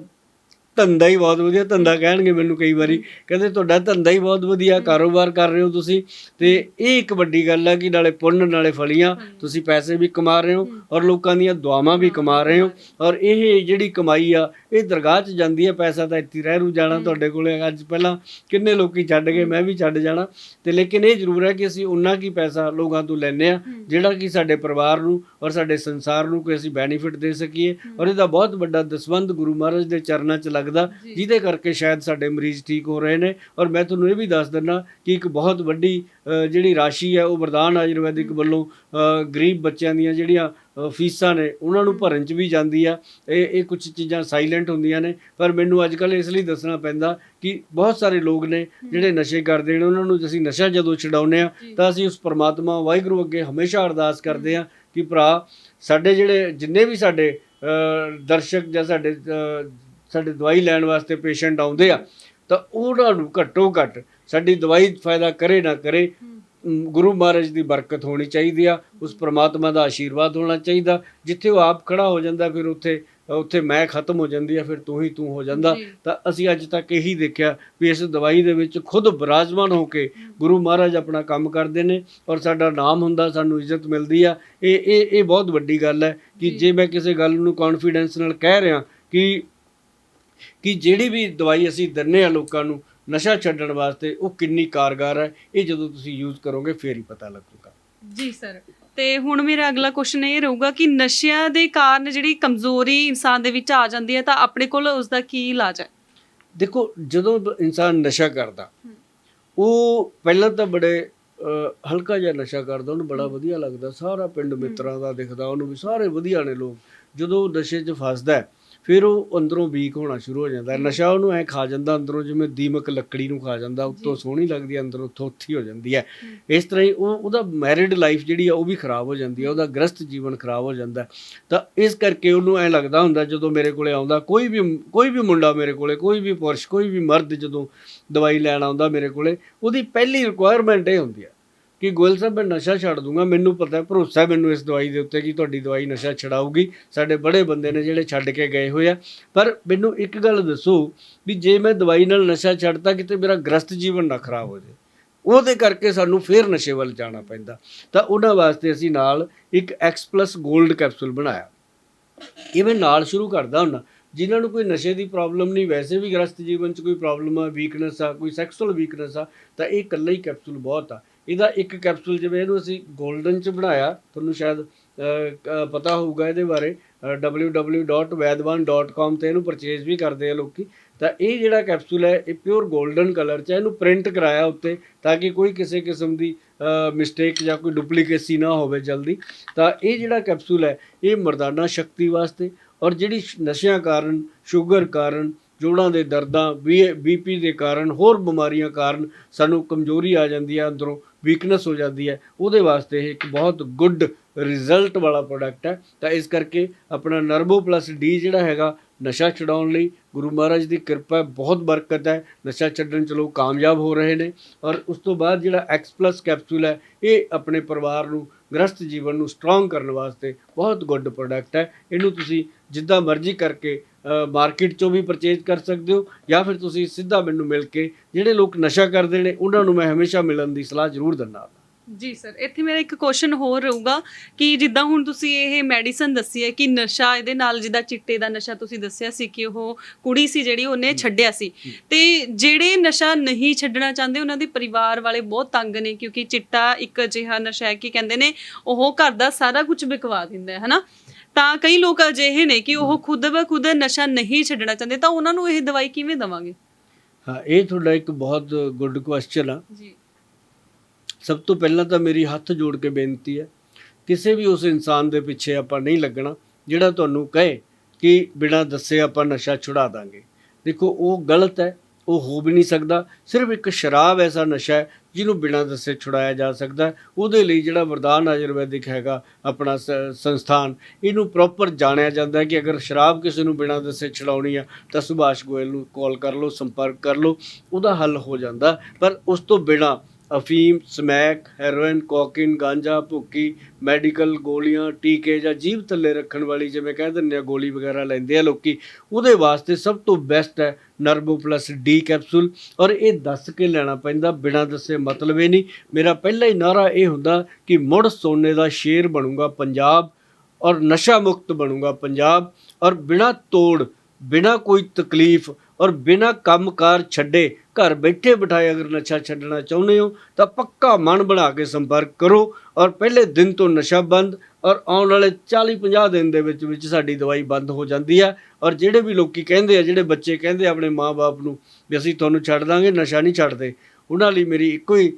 ਧੰਦਾ ਹੀ ਬਹੁਤ ਵਧੀਆ ਧੰਦਾ ਕਹਿਣਗੇ ਮੈਨੂੰ ਕਈ ਵਾਰੀ। ਕਹਿੰਦੇ ਤੁਹਾਡਾ ਧੰਦਾ ਹੀ ਬਹੁਤ ਵਧੀਆ ਕਾਰੋਬਾਰ ਕਰ ਰਹੇ ਹੋ ਤੁਸੀਂ। ਤੇ ਇਹ ਇੱਕ ਵੱਡੀ ਗੱਲ ਹੈ ਕਿ ਨਾਲੇ ਪੁੰਨ ਨਾਲੇ ਫਲੀਆਂ ਤੁਸੀਂ ਪੈਸੇ ਵੀ ਕਮਾ ਰਹੇ ਹੋ ਔਰ ਲੋਕਾਂ ਦੀਆਂ ਦੁਆਵਾਂ ਵੀ ਕਮਾ ਰਹੇ ਹੋ। ਔਰ ਇਹ ਜਿਹੜੀ ਕਮਾਈ ਆ ਇਹ ਦਰਗਾਹ 'ਚ ਜਾਂਦੀ ਹੈ ਪੈਸਾ ਤਾਂ ਇੱਥੇ ਰਹਿ ਰੂ ਜਾਣਾ ਤੁਹਾਡੇ ਕੋਲੇ। ਅੱਜ ਪਹਿਲਾਂ ਕਿੰਨੇ ਲੋਕੀ ਛੱਡ ਗਏ ਮੈਂ ਵੀ ਛੱਡ ਜਾਣਾ। ਤੇ ਲੇਕਿਨ ਇਹ ਜ਼ਰੂਰ ਹੈ ਕਿ ਅਸੀਂ ਉਨਾ ਕੀ ਪੈਸਾ ਲੋਕਾਂ ਤੋਂ ਲੈਂਦੇ ਆ ਜਿਹੜਾ ਕਿ ਸਾਡੇ ਪਰਿਵਾਰ ਨੂੰ ਔਰ ਸਾਡੇ ਸੰਸਾਰ ਨੂੰ ਕੋਈ ਅਸੀਂ ਬੈਨੀਫਿਟ ਦੇ ਸਕੀਏ। ਔਰ ਇਹਦਾ ਬਹੁਤ ਵੱਡਾ ਦਸਵੰਦ ਗੁਰੂ ਮਹਾਰਾਜ ਦੇ ਚਰਨਾਂ 'ਚ ਲੱਗਦਾ ਜਿਹਦੇ ਕਰਕੇ ਸ਼ਾਇਦ ਸਾਡੇ ਮਰੀਜ਼ ਠੀਕ ਹੋ ਰਹੇ ਨੇ। ਔਰ ਮੈਂ ਤੁਹਾਨੂੰ ਇਹ ਵੀ ਦੱਸ ਦਿੰਦਾ ਕਿ ਇੱਕ ਬਹੁਤ ਵੱਡੀ ਜਿਹੜੀ ਰਾਸ਼ੀ ਹੈ ਉਹ ਵਰਦਾਨ ਆਯੁਰਵੈਦਿਕ ਵੱਲੋਂ ਗਰੀਬ ਬੱਚਿਆਂ ਦੀਆਂ ਜਿਹੜੀਆਂ ਫੀਸਾਂ ਨੇ ਉਹਨਾਂ ਨੂੰ ਭਰਨ 'ਚ ਵੀ ਜਾਂਦੀ ਆ। ਇਹ ਇਹ ਕੁਝ ਚੀਜ਼ਾਂ ਸਾਇਲੈਂਟ ਹੁੰਦੀਆਂ ਨੇ। ਪਰ ਮੈਨੂੰ ਅੱਜ ਕੱਲ੍ਹ ਇਸ ਲਈ ਦੱਸਣਾ ਪੈਂਦਾ ਕਿ ਬਹੁਤ ਸਾਰੇ ਲੋਕ ਨੇ ਜਿਹੜੇ ਨਸ਼ੇ ਕਰਦੇ ਨੇ ਉਹਨਾਂ ਨੂੰ ਅਸੀਂ ਨਸ਼ਾ ਜਦੋਂ ਛਡਾਉਂਦੇ ਆ ਤਾਂ ਅਸੀਂ ਉਸ ਪਰਮਾਤਮਾ ਵਾਹਿਗੁਰੂ ਅੱਗੇ ਹਮੇਸ਼ਾ ਅਰਦਾਸ ਕਰਦੇ ਆ ਕਿ ਭਰਾ ਸਾਡੇ ਜਿਹੜੇ ਜਿੰਨੇ ਵੀ ਸਾਡੇ ਦਰਸ਼ਕ ਜਾਂ ਸਾਡੇ ਸਾਡੇ ਦਵਾਈ ਲੈਣ ਵਾਸਤੇ ਪੇਸ਼ੈਂਟ ਆਉਂਦੇ ਆ ਤਾਂ ਉਹਨਾਂ ਨੂੰ ਘੱਟੋ ਘੱਟ ਸਾਡੀ ਦਵਾਈ ਫਾਇਦਾ ਕਰੇ ਨਾ ਕਰੇ ਗੁਰੂ ਮਹਾਰਾਜ ਦੀ ਬਰਕਤ ਹੋਣੀ ਚਾਹੀਦੀ ਆ ਉਸ ਪ੍ਰਮਾਤਮਾ ਦਾ ਆਸ਼ੀਰਵਾਦ ਹੋਣਾ ਚਾਹੀਦਾ। ਜਿੱਥੇ ਉਹ ਆਪ ਖੜਾ ਹੋ ਜਾਂਦਾ ਫਿਰ ਉੱਥੇ ਉੱਥੇ ਮੈਂ ਖਤਮ ਹੋ ਜਾਂਦੀ ਆ ਫਿਰ ਤੂੰ ਹੀ ਤੂੰ ਹੋ ਜਾਂਦਾ। ਤਾਂ ਅਸੀਂ ਅੱਜ ਤੱਕ ਇਹੀ ਦੇਖਿਆ ਵੀ ਇਸ ਦਵਾਈ ਦੇ ਵਿੱਚ ਖੁਦ ਬਿਰਾਜਮਾਨ ਹੋ ਕੇ ਗੁਰੂ ਮਹਾਰਾਜ ਆਪਣਾ ਕੰਮ ਕਰਦੇ ਨੇ ਔਰ ਸਾਡਾ ਨਾਮ ਹੁੰਦਾ ਸਾਨੂੰ ਇੱਜ਼ਤ ਮਿਲਦੀ ਆ। ਇਹ ਇਹ ਇਹ ਬਹੁਤ ਵੱਡੀ ਗੱਲ ਹੈ ਕਿ ਜੇ। ਮੈਂ ਕਿਸੇ ਗੱਲ ਨੂੰ ਕੌਨਫੀਡੈਂਸ ਨਾਲ ਕਹਿ ਰਿਹਾ ਕਿ ਕਿ ਜਿਹੜੀ ਵੀ ਦਵਾਈ ਅਸੀਂ ਦਿੰਨੇ ਆ ਲੋਕਾਂ ਨੂੰ ਨਸ਼ਾ ਛੱਡਣ ਵਾਸਤੇ ਉਹ ਕਿੰਨੀ ਕਾਰਗਰ ਹੈ ਇਹ ਜਦੋਂ ਤੁਸੀਂ ਯੂਜ਼ ਕਰੋਗੇ ਫੇਰ ਹੀ ਪਤਾ ਲੱਗੂਗਾ। ਜੀ ਸਰ ਤੇ ਹੁਣ ਮੇਰਾ ਅਗਲਾ ਕੁਐਸਚਨ ਇਹ ਰਹੂਗਾ ਕਿ ਨਸ਼ਿਆਂ ਦੇ ਕਾਰਨ ਜਿਹੜੀ ਕਮਜ਼ੋਰੀ ਇਨਸਾਨ ਦੇ ਵਿੱਚ ਆ ਜਾਂਦੀ ਹੈ ਤਾਂ ਆਪਣੇ ਕੋਲ ਉਸ ਦਾ ਕੀ ਇਲਾਜ ਹੈ? ਦੇਖੋ ਜਦੋਂ ਇਨਸਾਨ ਨਸ਼ਾ ਕਰਦਾ ਉਹ ਪਹਿਲਾਂ ਤਾਂ ਬੜੇ ਹਲਕਾ ਜਿਹਾ ਨਸ਼ਾ ਕਰਦਾ ਉਹਨੂੰ ਬੜਾ ਵਧੀਆ ਲੱਗਦਾ ਸਾਰਾ ਪਿੰਡ ਮਿੱਤਰਾਂ ਦਾ ਦਿਖਦਾ ਉਹਨੂੰ ਵੀ ਸਾਰੇ ਵਧੀਆ ਨੇ ਲੋਕ। ਜਦੋਂ ਨਸ਼ੇ 'ਚ ਫਸਦਾ ਹੈ, ਫਿਰ ਉਹ ਅੰਦਰੋਂ ਵੀਕ ਹੋਣਾ ਸ਼ੁਰੂ ਹੋ ਜਾਂਦਾ। ਨਸ਼ਾ ਉਹਨੂੰ ਐ ਖਾ ਜਾਂਦਾ ਅੰਦਰੋਂ ਜਿਵੇਂ ਦੀਮਕ ਲੱਕੜੀ ਨੂੰ ਖਾ ਜਾਂਦਾ ਉੱਤੋਂ ਸੋਹਣੀ ਲੱਗਦੀ ਹੈ ਅੰਦਰੋਂ ਥੋਥੀ ਹੋ ਜਾਂਦੀ ਹੈ। ਇਸ ਤਰ੍ਹਾਂ ਹੀ ਉਹ ਉਹਦਾ ਮੈਰਿਡ ਲਾਈਫ ਜਿਹੜੀ ਆ ਉਹ ਵੀ ਖਰਾਬ ਹੋ ਜਾਂਦੀ ਹੈ ਉਹਦਾ ਗ੍ਰਸਤ ਜੀਵਨ ਖਰਾਬ ਹੋ ਜਾਂਦਾ। ਤਾਂ ਇਸ ਕਰਕੇ ਉਹਨੂੰ ਐ ਲੱਗਦਾ ਹੁੰਦਾ ਜਦੋਂ ਮੇਰੇ ਕੋਲੇ ਆਉਂਦਾ ਕੋਈ ਵੀ ਕੋਈ ਵੀ ਮੁੰਡਾ ਮੇਰੇ ਕੋਲੇ ਕੋਈ ਵੀ ਪੁਰਸ਼ ਕੋਈ ਵੀ ਮਰਦ ਜਦੋਂ ਦਵਾਈ ਲੈਣ ਆਉਂਦਾ ਮੇਰੇ ਕੋਲੇ ਉਹਦੀ ਪਹਿਲੀ ਰਿਕੁਆਇਰਮੈਂਟ ਇਹ ਹੁੰਦੀ ਹੈ। ਕਿ ਗੋਇਲ ਸਾਹਿਬ, ਮੈਂ ਨਸ਼ਾ ਛੱਡ ਦੂੰਗਾ। ਮੈਨੂੰ ਪਤਾ ਹੈ, ਭਰੋਸਾ ਹੈ ਮੈਨੂੰ ਇਸ ਦਵਾਈ ਦੇ ਉੱਤੇ ਕਿ ਤੁਹਾਡੀ ਦਵਾਈ ਨਸ਼ਾ ਛਡਾਊਗੀ। ਸਾਡੇ ਬੜੇ ਬੰਦੇ ਨੇ ਜਿਹੜੇ ਛੱਡ ਕੇ ਗਏ ਹੋਏ ਆ। ਪਰ ਮੈਨੂੰ ਇੱਕ ਗੱਲ ਦੱਸੋ ਵੀ ਜੇ ਮੈਂ ਦਵਾਈ ਨਾਲ ਨਸ਼ਾ ਛੱਡਤਾ, ਕਿਤੇ ਮੇਰਾ ਗ੍ਰਸਤ ਜੀਵਨ ਨਾ ਖਰਾਬ ਹੋ ਜਾਵੇ ਉਹਦੇ ਕਰਕੇ ਸਾਨੂੰ ਫੇਰ ਨਸ਼ੇ ਵੱਲ ਜਾਣਾ ਪੈਂਦਾ। ਤਾਂ ਉਹਨਾਂ ਵਾਸਤੇ ਅਸੀਂ ਨਾਲ ਇੱਕ X+ 골ਡ ਕੈਪਸੂਲ ਬਣਾਇਆ। ਇਹ ਮੈਂ ਨਾਲ ਸ਼ੁਰੂ ਕਰਦਾ ਹੁੰਦਾ। ਜਿਨ੍ਹਾਂ ਨੂੰ ਕੋਈ ਨਸ਼ੇ ਦੀ ਪ੍ਰੋਬਲਮ ਨਹੀਂ, ਵੈਸੇ ਵੀ ਗ੍ਰਸਤ ਜੀਵਨ 'ਚ ਕੋਈ ਪ੍ਰੋਬਲਮ ਆ ਵੀਕਨੈਸ ਆ, ਕੋਈ ਸੈਕਸੁਅਲ ਵੀਕਨੈਸ ਆ, ਤਾਂ ਇਹ ਇਕੱਲਾ ਹੀ ਕੈਪਸੂਲ ਬਹੁਤ ਆ। ਇਹਦਾ ਇੱਕ ਕੈਪਸੂਲ ਜਿਵੇਂ ਇਹਨੂੰ ਅਸੀਂ 골ਡਨ 'ਚ ਬਣਾਇਆ, ਤੁਹਾਨੂੰ ਸ਼ਾਇਦ ਪਤਾ ਹੋਊਗਾ ਇਹਦੇ ਬਾਰੇ www.vaidwan.com ਤੇ ਇਹਨੂੰ ਪਰਚੇਜ਼ ਵੀ ਕਰਦੇ ਆ ਲੋਕੀ। ਤਾਂ ਇਹ ਜਿਹੜਾ ਕੈਪਸੂਲ ਹੈ, ਇਹ ਪਿਓਰ 골ਡਨ ਕਲਰ 'ਚ ਹੈ, ਇਹਨੂੰ ਪ੍ਰਿੰਟ ਕਰਾਇਆ ਉੱਤੇ ਤਾਂ ਕਿ ਕੋਈ ਕਿਸੇ ਕਿਸਮ ਦੀ ਮਿਸਟੇਕ ਜਾਂ ਕੋਈ ਡੁਪਲੀਕੇਸੀ ਨਾ ਹੋਵੇ ਜਲਦੀ। ਤਾਂ ਇਹ ਜਿਹੜਾ ਕੈਪਸੂਲ ਹੈ, ਇਹ ਮਰਦਾਨਾ ਸ਼ਕਤੀ ਵਾਸਤੇ ਔਰ ਜਿਹੜੀ ਨਸ਼ਿਆਂ ਕਾਰਨ ਸ਼ੂਗਰ ਕਾਰਨ, ਜੋੜਾਂ ਦੇ ਦਰਦਾਂ ਬੀਪੀ ਦੇ ਕਾਰਨ, ਹੋਰ ਬਿਮਾਰੀਆਂ ਕਾਰਨ ਸਾਨੂੰ ਕਮਜ਼ੋਰੀ ਆ ਜਾਂਦੀ ਹੈ ਅੰਦਰੋਂ। ਵੀਕਨੈਸ ਹੋ ਜਾਂਦੀ ਹੈ, ਉਹਦੇ ਵਾਸਤੇ ਇਹ ਇੱਕ ਬਹੁਤ ਗੁੱਡ ਰਿਜ਼ਲਟ ਵਾਲਾ ਪ੍ਰੋਡਕਟ ਹੈ। ਤਾਂ ਇਸ ਕਰਕੇ ਆਪਣਾ ਨਰਬੋ ਪਲੱਸ ਡੀ ਜਿਹੜਾ ਹੈਗਾ, ਨਸ਼ਾ ਛਡਾਉਣ ਲਈ ਗੁਰੂ ਮਹਾਰਾਜ ਦੀ ਕਿਰਪਾ ਬਹੁਤ ਬਰਕਤ ਹੈ। ਨਸ਼ਾ ਛੱਡਣ ਚ ਲੋਕ ਕਾਮਯਾਬ ਹੋ ਰਹੇ ਨੇ ਔਰ ਉਸ ਤੋਂ ਬਾਅਦ ਜਿਹੜਾ ਐਕਸ ਪਲੱਸ ਕੈਪਸੂਲ ਹੈ, ਇਹ ਆਪਣੇ ਪਰਿਵਾਰ ਨੂੰ, ਗ੍ਰਸਤ ਜੀਵਨ ਨੂੰ ਸਟਰੋਂਗ ਕਰਨ ਵਾਸਤੇ ਬਹੁਤ ਗੁੱਡ ਪ੍ਰੋਡਕਟ ਹੈ। ਇਹਨੂੰ ਤੁਸੀਂ ਜਿੱਦਾਂ ਮਰਜ਼ੀ ਕਰਕੇ ਮਾਰਕੀਟ ਚੋਂ ਵੀ ਪਰਚੇਜ਼ ਕਰ ਸਕਦੇ ਹੋ ਜਾਂ ਫਿਰ ਤੁਸੀਂ ਸਿੱਧਾ ਮੈਨੂੰ ਮਿਲ ਕੇ ਜਿਹੜੇ ਲੋਕ ਨਸ਼ਾ ਕਰਦੇ ਨੇ ਉਹਨਾਂ ਨੂੰ ਮੈਂ ਹਮੇਸ਼ਾ ਮਿਲਣ ਦੀ ਸਲਾਹ ਜ਼ਰੂਰ ਦਿੰਦਾ ਜੀ ਸਰ ਇੱਥੇ ਮੇਰਾ ਇੱਕ ਕੁਐਸਚਨ ਹੋਰ ਰਹੂਗਾ ਕਿ ਜਿੱਦਾਂ ਹੁਣ ਤੁਸੀਂ ਇਹ ਮੈਡੀਸਨ ਦੱਸੀ ਹੈ ਕਿ ਨਸ਼ਾ ਇਹਦੇ ਨਾਲ ਜਿੱਦਾਂ ਚਿੱਟੇ ਦਾ ਨਸ਼ਾ ਤੁਸੀਂ ਦੱਸਿਆ ਸੀ ਕਿ ਉਹ ਕੁੜੀ ਸੀ ਜਿਹੜੀ ਉਹਨੇ ਛੱਡਿਆ ਸੀ। ਤੇ ਜਿਹੜੇ ਨਸ਼ਾ ਨਹੀਂ ਛੱਡਣਾ ਚਾਹੁੰਦੇ ਉਹਨਾਂ ਦੇ ਪਰਿਵਾਰ ਵਾਲੇ ਬਹੁਤ ਤੰਗ ਨੇ ਕਿਉਂਕਿ ਚਿੱਟਾ ਇੱਕ ਅਜਿਹਾ ਨਸ਼ਾ ਹੈ ਕਿ ਕਹਿੰਦੇ ਨੇ ਉਹ ਘਰ ਦਾ ਸਾਰਾ ਕੁਝ ਵਿਕਵਾ ਦਿੰਦਾ ਹੈ ਹਨਾ? ਤਾਂ ਕਈ ਲੋਕ ਅਜਿਹੇ ਨੇ ਕਿ ਉਹ ਖੁਦ ਬ ਖੁਦ ਨਸ਼ਾ ਨਹੀਂ ਛੱਡਣਾ ਚਾਹੁੰਦੇ ਤਾਂ ਉਹਨਾਂ ਨੂੰ ਇਹ ਦਵਾਈ ਕਿਵੇਂ ਦਵਾਂਗੇ? ਹਾਂ ਇਹ ਤੁਹਾਡਾ ਇੱਕ ਬਹੁਤ ਗੁੱਡ ਕੁਐਸਚਨ ਆ। ਜੀ। ਸਭ ਤੋਂ ਪਹਿਲਾਂ ਤਾਂ ਮੇਰੀ ਹੱਥ ਜੋੜ ਕੇ ਬੇਨਤੀ ਹੈ ਕਿਸੇ ਵੀ ਉਸ ਇਨਸਾਨ ਦੇ ਪਿੱਛੇ ਆਪਾਂ ਨਹੀਂ ਲੱਗਣਾ ਜਿਹੜਾ ਤੁਹਾਨੂੰ ਕਹੇ ਕਿ ਬਿਨਾਂ ਦੱਸੇ ਆਪਾਂ ਨਸ਼ਾ ਛੁਡਾ ਦਾਂਗੇ। ਦੇਖੋ ਉਹ ਗਲਤ ਹੈ ਉਹ ਹੋ ਵੀ ਨਹੀਂ ਸਕਦਾ ਸਿਰਫ ਇੱਕ ਸ਼ਰਾਬ ਐਸਾ ਨਸ਼ਾ ਹੈ ਜਿਹਨੂੰ ਬਿਨਾਂ ਦੱਸੇ ਛੁਡਾਇਆ ਜਾ ਸਕਦਾ ਉਹਦੇ ਲਈ ਜਿਹੜਾ ਵਰਦਾਨ ਆਯੁਰਵੈਦਿਕ ਹੈਗਾ, ਆਪਣਾ ਸ- ਸੰਸਥਾਨ, ਇਹਨੂੰ ਪ੍ਰੋਪਰ ਜਾਣਿਆ ਜਾਂਦਾ ਕਿ ਅਗਰ ਸ਼ਰਾਬ ਕਿਸੇ ਨੂੰ ਬਿਨਾਂ ਦੱਸੇ ਛਡਾਉਣੀ ਆ, ਤਾਂ ਸੁਭਾਸ਼ ਗੋਇਲ ਨੂੰ ਕਾਲ ਕਰ ਲਓ, ਸੰਪਰਕ ਕਰ ਲਓ, ਉਹਦਾ ਹੱਲ ਹੋ ਜਾਂਦਾ ਪਰ ਉਸ ਤੋਂ ਬਿਨਾਂ ਅਫੀਮ, ਸਮੈਕ, ਹੈਰੋਇਨ, ਕੋਕੀਨ, ਗਾਂਜਾ, ਭੁੱਕੀ, ਮੈਡੀਕਲ ਗੋਲੀਆਂ, ਟੀਕੇ ਜਾਂ ਜੀਭ ਥੱਲੇ ਰੱਖਣ ਵਾਲੀ ਜਿਵੇਂ ਕਹਿ ਦਿੰਦੇ ਆ, ਗੋਲੀ ਵਗੈਰਾ ਲੈਂਦੇ ਆ ਲੋਕੀ, ਉਹਦੇ ਵਾਸਤੇ ਸਭ ਤੋਂ ਬੈਸਟ ਹੈ ਨਰਬੋ ਪਲੱਸ ਡੀ ਕੈਪਸੂਲ ਔਰ ਇਹ ਦੱਸ ਕੇ ਲੈਣਾ ਪੈਂਦਾ, ਬਿਨਾਂ ਦੱਸੇ ਮਤਲਬ ਇਹ ਨਹੀਂ। ਮੇਰਾ ਪਹਿਲਾ ਹੀ ਨਾਰਾ ਇਹ ਹੁੰਦਾ ਕਿ ਮੁੜ ਸੋਨੇ ਦਾ ਸ਼ੇਰ ਬਣੂਗਾ ਪੰਜਾਬ ਔਰ ਨਸ਼ਾ ਮੁਕਤ ਬਣੂਗਾ ਪੰਜਾਬ ਔਰ ਬਿਨਾਂ ਤੋੜ, ਬਿਨਾਂ ਕੋਈ ਤਕਲੀਫ ਔਰ ਬਿਨਾਂ ਕੰਮਕਾਰ ਛੱਡੇ ਘਰ ਬੈਠੇ ਬਿਠਾਏ ਅਗਰ ਨਸ਼ਾ ਛੱਡਣਾ ਚਾਹੁੰਦੇ ਹੋ, ਤਾਂ ਪੱਕਾ ਮਨ ਬਣਾ ਕੇ ਸੰਪਰਕ ਕਰੋ ਔਰ ਪਹਿਲੇ ਦਿਨ ਤੋਂ ਨਸ਼ਾ ਬੰਦ ਔਰ ਆਉਣ ਵਾਲੇ 40 50 ਦਿਨ ਦੇ ਵਿੱਚ ਵਿੱਚ ਸਾਡੀ ਦਵਾਈ ਬੰਦ ਹੋ ਜਾਂਦੀ ਹੈ ਔਰ ਜਿਹੜੇ ਵੀ ਲੋਕੀ ਕਹਿੰਦੇ ਆ, ਜਿਹੜੇ ਬੱਚੇ ਕਹਿੰਦੇ ਆ ਆਪਣੇ ਮਾਪੇ ਨੂੰ ਵੀ ਅਸੀਂ ਤੁਹਾਨੂੰ ਛੱਡ ਦਾਂਗੇ, ਨਸ਼ਾ ਨਹੀਂ ਛੱਡਦੇ। ਉਹਨਾਂ ਲਈ ਮੇਰੀ ਇੱਕੋ ਹੀ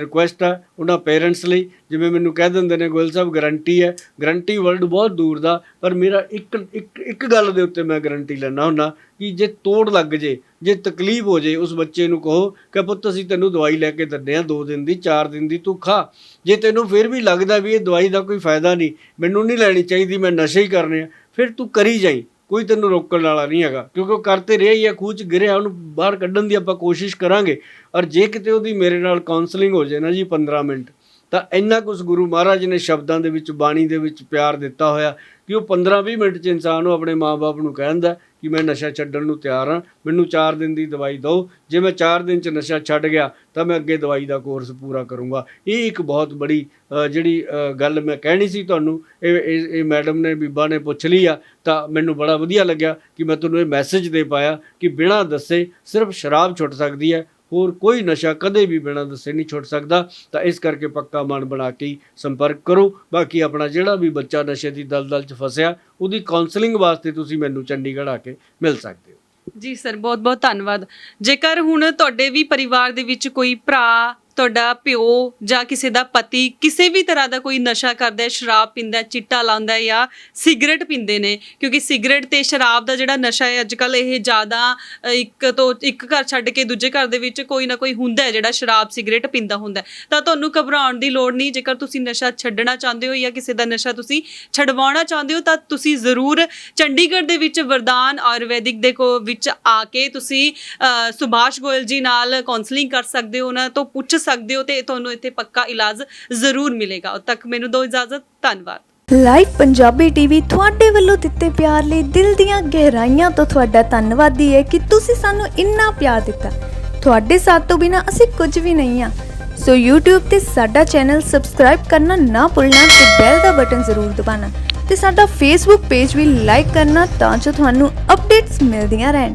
ਰਿਕੁਐਸਟ ਆ, ਉਹਨਾਂ ਪੇਰੈਂਟਸ ਲਈ, ਜਿਵੇਂ ਮੈਨੂੰ ਕਹਿ ਦਿੰਦੇ ਨੇ, ਗੋਇਲ ਸਾਹਿਬ ਗਾਰੰਟੀ ਹੈ। ਗਾਰੰਟੀ ਵਰਲਡ ਬਹੁਤ ਦੂਰ ਦਾ, ਪਰ ਮੇਰਾ ਇੱਕ ਇੱਕ ਇੱਕ ਗੱਲ ਦੇ ਉੱਤੇ ਮੈਂ ਗਾਰੰਟੀ ਲੈਣਾ ਹੁੰਦਾ ਕਿ ਜੇ ਤੋੜ ਲੱਗ ਜੇ ਜੇ ਤਕਲੀਫ ਹੋ ਜੇ ਉਸ ਬੱਚੇ ਨੂੰ ਕਹੋ ਕਿ ਪੁੱਤ ਅਸੀਂ ਤੈਨੂੰ ਦਵਾਈ ਲੈ ਕੇ ਦਿੰਦੇ ਆ 2 ਦਿਨ ਦੀ 4 ਦਿਨ ਦੀ, ਤੂੰ ਖਾ। ਜੇ ਤੈਨੂੰ ਫਿਰ ਵੀ ਲੱਗਦਾ ਵੀ ਇਹ ਦਵਾਈ ਦਾ ਕੋਈ ਫਾਇਦਾ ਨਹੀਂ, ਮੈਨੂੰ ਨਹੀਂ ਲੈਣੀ ਚਾਹੀਦੀ, ਮੈਂ ਨਸ਼ੇ ਹੀ ਕਰਨੇ ਆ, ਫਿਰ ਤੂੰ ਕਰੀ ਜਾਈ। ਕੋਈ ਤੈਨੂੰ ਰੋਕਣ ਵਾਲਾ ਨਹੀਂ ਹੈਗਾ, ਕਿਉਂਕਿ ਉਹ ਕਰਤੇ ਰਿਹਾ ਹੀ ਆ, ਖੂਹ 'ਚ ਗਿਰਿਆ, ਉਹਨੂੰ ਬਾਹਰ ਕੱਢਣ ਦੀ ਆਪਾਂ ਕੋਸ਼ਿਸ਼ ਕਰਾਂਗੇ। ਔਰ ਜੇ ਕਿਤੇ ਉਹਦੀ ਮੇਰੇ ਨਾਲ ਕਾਉਂਸਲਿੰਗ ਹੋ ਜੇ ਨਾ ਜੀ 15 ਮਿੰਟ ਤਾਂ ਇੰਨਾ ਕੁਝ ਗੁਰੂ ਮਹਾਰਾਜ ਨੇ ਸ਼ਬਦਾਂ ਦੇ ਵਿੱਚ, ਬਾਣੀ ਦੇ ਵਿੱਚ ਪਿਆਰ ਦਿੱਤਾ ਹੋਇਆ ਕਿ ਉਹ 15-20 ਮਿੰਟ 'ਚ ਇਨਸਾਨ ਨੂੰ ਆਪਣੇ ਮਾਪੇ ਨੂੰ ਕਹਿੰਦਾ ਕਿ ਮੈਂ ਨਸ਼ਾ ਛੱਡਣ ਨੂੰ ਤਿਆਰ ਹਾਂ, ਮੈਨੂੰ 4 ਦਿਨ ਦੀ ਦਵਾਈ ਦਿਓ। ਜੇ ਮੈਂ 4 ਦਿਨ 'ਚ ਨਸ਼ਾ ਛੱਡ ਗਿਆ, ਤਾਂ ਮੈਂ ਅੱਗੇ ਦਵਾਈ ਦਾ ਕੋਰਸ ਪੂਰਾ ਕਰੂੰਗਾ। ਇਹ ਇੱਕ ਬਹੁਤ ਬੜੀ ਜਿਹੜੀ ਗੱਲ ਮੈਂ ਕਹਿਣੀ ਸੀ ਤੁਹਾਨੂੰ, ਇਹ ਇਹ ਇਹ ਮੈਡਮ ਨੇ, ਬੀਬਾ ਨੇ ਪੁੱਛ ਲਈ ਆ, ਤਾਂ ਮੈਨੂੰ ਬੜਾ ਵਧੀਆ ਲੱਗਿਆ ਕਿ ਮੈਂ ਤੁਹਾਨੂੰ ਇਹ ਮੈਸੇਜ ਦੇ ਪਾਇਆ ਕਿ ਬਿਨਾਂ ਦੱਸੇ ਸਿਰਫ ਸ਼ਰਾਬ ਛੁੱਟ ਸਕਦੀ ਹੈ ਹੋਰ ਕੋਈ ਨਸ਼ਾ ਕਦੇ ਵੀ ਬਿਨਾਂ ਦੱਸੇ ਨਹੀਂ ਛੁੱਟ ਸਕਦਾ। ਤਾਂ ਇਸ ਕਰਕੇ ਪੱਕਾ ਮਨ ਬਣਾ ਕੇ ਹੀ ਸੰਪਰਕ ਕਰੋ। ਬਾਕੀ ਆਪਣਾ ਜਿਹੜਾ ਵੀ ਬੱਚਾ ਨਸ਼ੇ ਦੀ ਦਲਦਲ 'ਚ ਫਸਿਆ, ਉਹਦੀ ਕਾਉਂਸਲਿੰਗ ਵਾਸਤੇ ਤੁਸੀਂ ਮੈਨੂੰ ਚੰਡੀਗੜ੍ਹ ਆ ਕੇ ਮਿਲ ਸਕਦੇ ਹੋ। ਜੀ ਸਰ ਬਹੁਤ ਬਹੁਤ ਧੰਨਵਾਦ। ਜੇਕਰ ਹੁਣ ਤੁਹਾਡੇ ਵੀ ਪਰਿਵਾਰ ਦੇ ਵਿੱਚ ਕੋਈ ਭਰਾ ਤੁਹਾਡਾ ਪਿਓ ਜਾਂ ਕਿਸੇ ਦਾ ਪਤੀ ਕਿਸੇ ਵੀ ਤਰ੍ਹਾਂ ਦਾ ਕੋਈ ਨਸ਼ਾ ਕਰਦਾ ਹੈ ਸ਼ਰਾਬ ਪੀਂਦਾ ਹੈ ਚਿੱਟਾ ਲਾਉਂਦਾ ਹੈ ਜਾਂ ਸਿਗਰਟ ਪੀਂਦੇ ਨੇ ਕਿਉਂਕਿ ਸਿਗਰਟ ਤੇ ਸ਼ਰਾਬ ਦਾ ਜਿਹੜਾ ਨਸ਼ਾ ਹੈ ਅੱਜ ਕੱਲ ਇਹ ਜ਼ਿਆਦਾ ਅ, ਇੱਕ ਤੋਂ ਇੱਕ ਘਰ ਛੱਡ ਕੇ ਦੂਜੇ ਘਰ ਦੇ ਵਿੱਚ ਕੋਈ ਨਾ ਕੋਈ ਹੁੰਦਾ ਹੈ ਜਿਹੜਾ ਸ਼ਰਾਬ ਸਿਗਰਟ ਪੀਂਦਾ ਹੁੰਦਾ ਹੈ। ਤਾਂ ਤੁਹਾਨੂੰ ਘਬਰਾਉਣ ਦੀ ਲੋੜ ਨਹੀਂ ਜੇਕਰ ਤੁਸੀਂ ਨਸ਼ਾ ਛੱਡਣਾ ਚਾਹੁੰਦੇ ਹੋ ਜਾਂ ਕਿਸੇ ਦਾ ਨਸ਼ਾ ਤੁਸੀਂ ਛਡਵਾਉਣਾ ਚਾਹੁੰਦੇ ਹੋ ਤਾਂ ਤੁਸੀਂ ਜ਼ਰੂਰ ਚੰਡੀਗੜ੍ਹ ਦੇ ਵਿੱਚ ਵਰਦਾਨ ਆਯੁਰਵੈਦਿਕ ਦੇ ਕੋ ਵਿੱਚ ਆ ਕੇ ਤੁਸੀਂ ਅ, ਸੁਭਾਸ਼ ਗੋਇਲ ਜੀ ਨਾਲ ਕਾਉਂਸਲਿੰਗ ਕਰ ਸਕਦੇ ਹੋ ਉਹਨਾਂ ਤੋਂ ਪੁੱਛ ਸਕਦੇ ਹੋ ਤੇ ਤੁਹਾਨੂੰ ਇੱਥੇ ਪੱਕਾ ਇਲਾਜ ਜ਼ਰੂਰ ਮਿਲੇਗਾ। ਉਦ ਤੱਕ ਮੈਨੂੰ ਦਿਓ ਇਜਾਜ਼ਤ। ਧੰਨਵਾਦ। ਲਾਈਵ ਪੰਜਾਬੀ ਟੀਵੀ ਤੁਹਾਡੇ ਵੱਲੋਂ ਦਿੱਤੇ ਪਿਆਰ ਲਈ ਦਿਲ ਦੀਆਂ ਗਹਿਰਾਈਆਂ ਤੋਂ ਤੁਹਾਡਾ ਧੰਨਵਾਦੀ ਹੈ ਕਿ ਤੁਸੀਂ ਸਾਨੂੰ ਇੰਨਾ ਪਿਆਰ ਦਿੱਤਾ। ਤੁਹਾਡੇ ਸਾਥ ਤੋਂ ਬਿਨਾ ਅਸੀਂ ਕੁਝ ਵੀ ਨਹੀਂ ਆ ਸੋ YouTube ਤੇ ਸਾਡਾ ਚੈਨਲ ਸਬਸਕ੍ਰਾਈਬ ਕਰਨਾ ਨਾ ਭੁੱਲਣਾ ਤੇ ਬੈਲ ਦਾ ਬਟਨ ਜ਼ਰੂਰ ਦਬਾਉਣਾ। ਤੇ ਸਾਡਾ Facebook ਪੇਜ ਵੀ ਲਾਈਕ ਕਰਨਾ ਤਾਂ ਜੋ ਤੁਹਾਨੂੰ ਅਪਡੇਟਸ ਮਿਲਦੀਆਂ ਰਹਿਣ।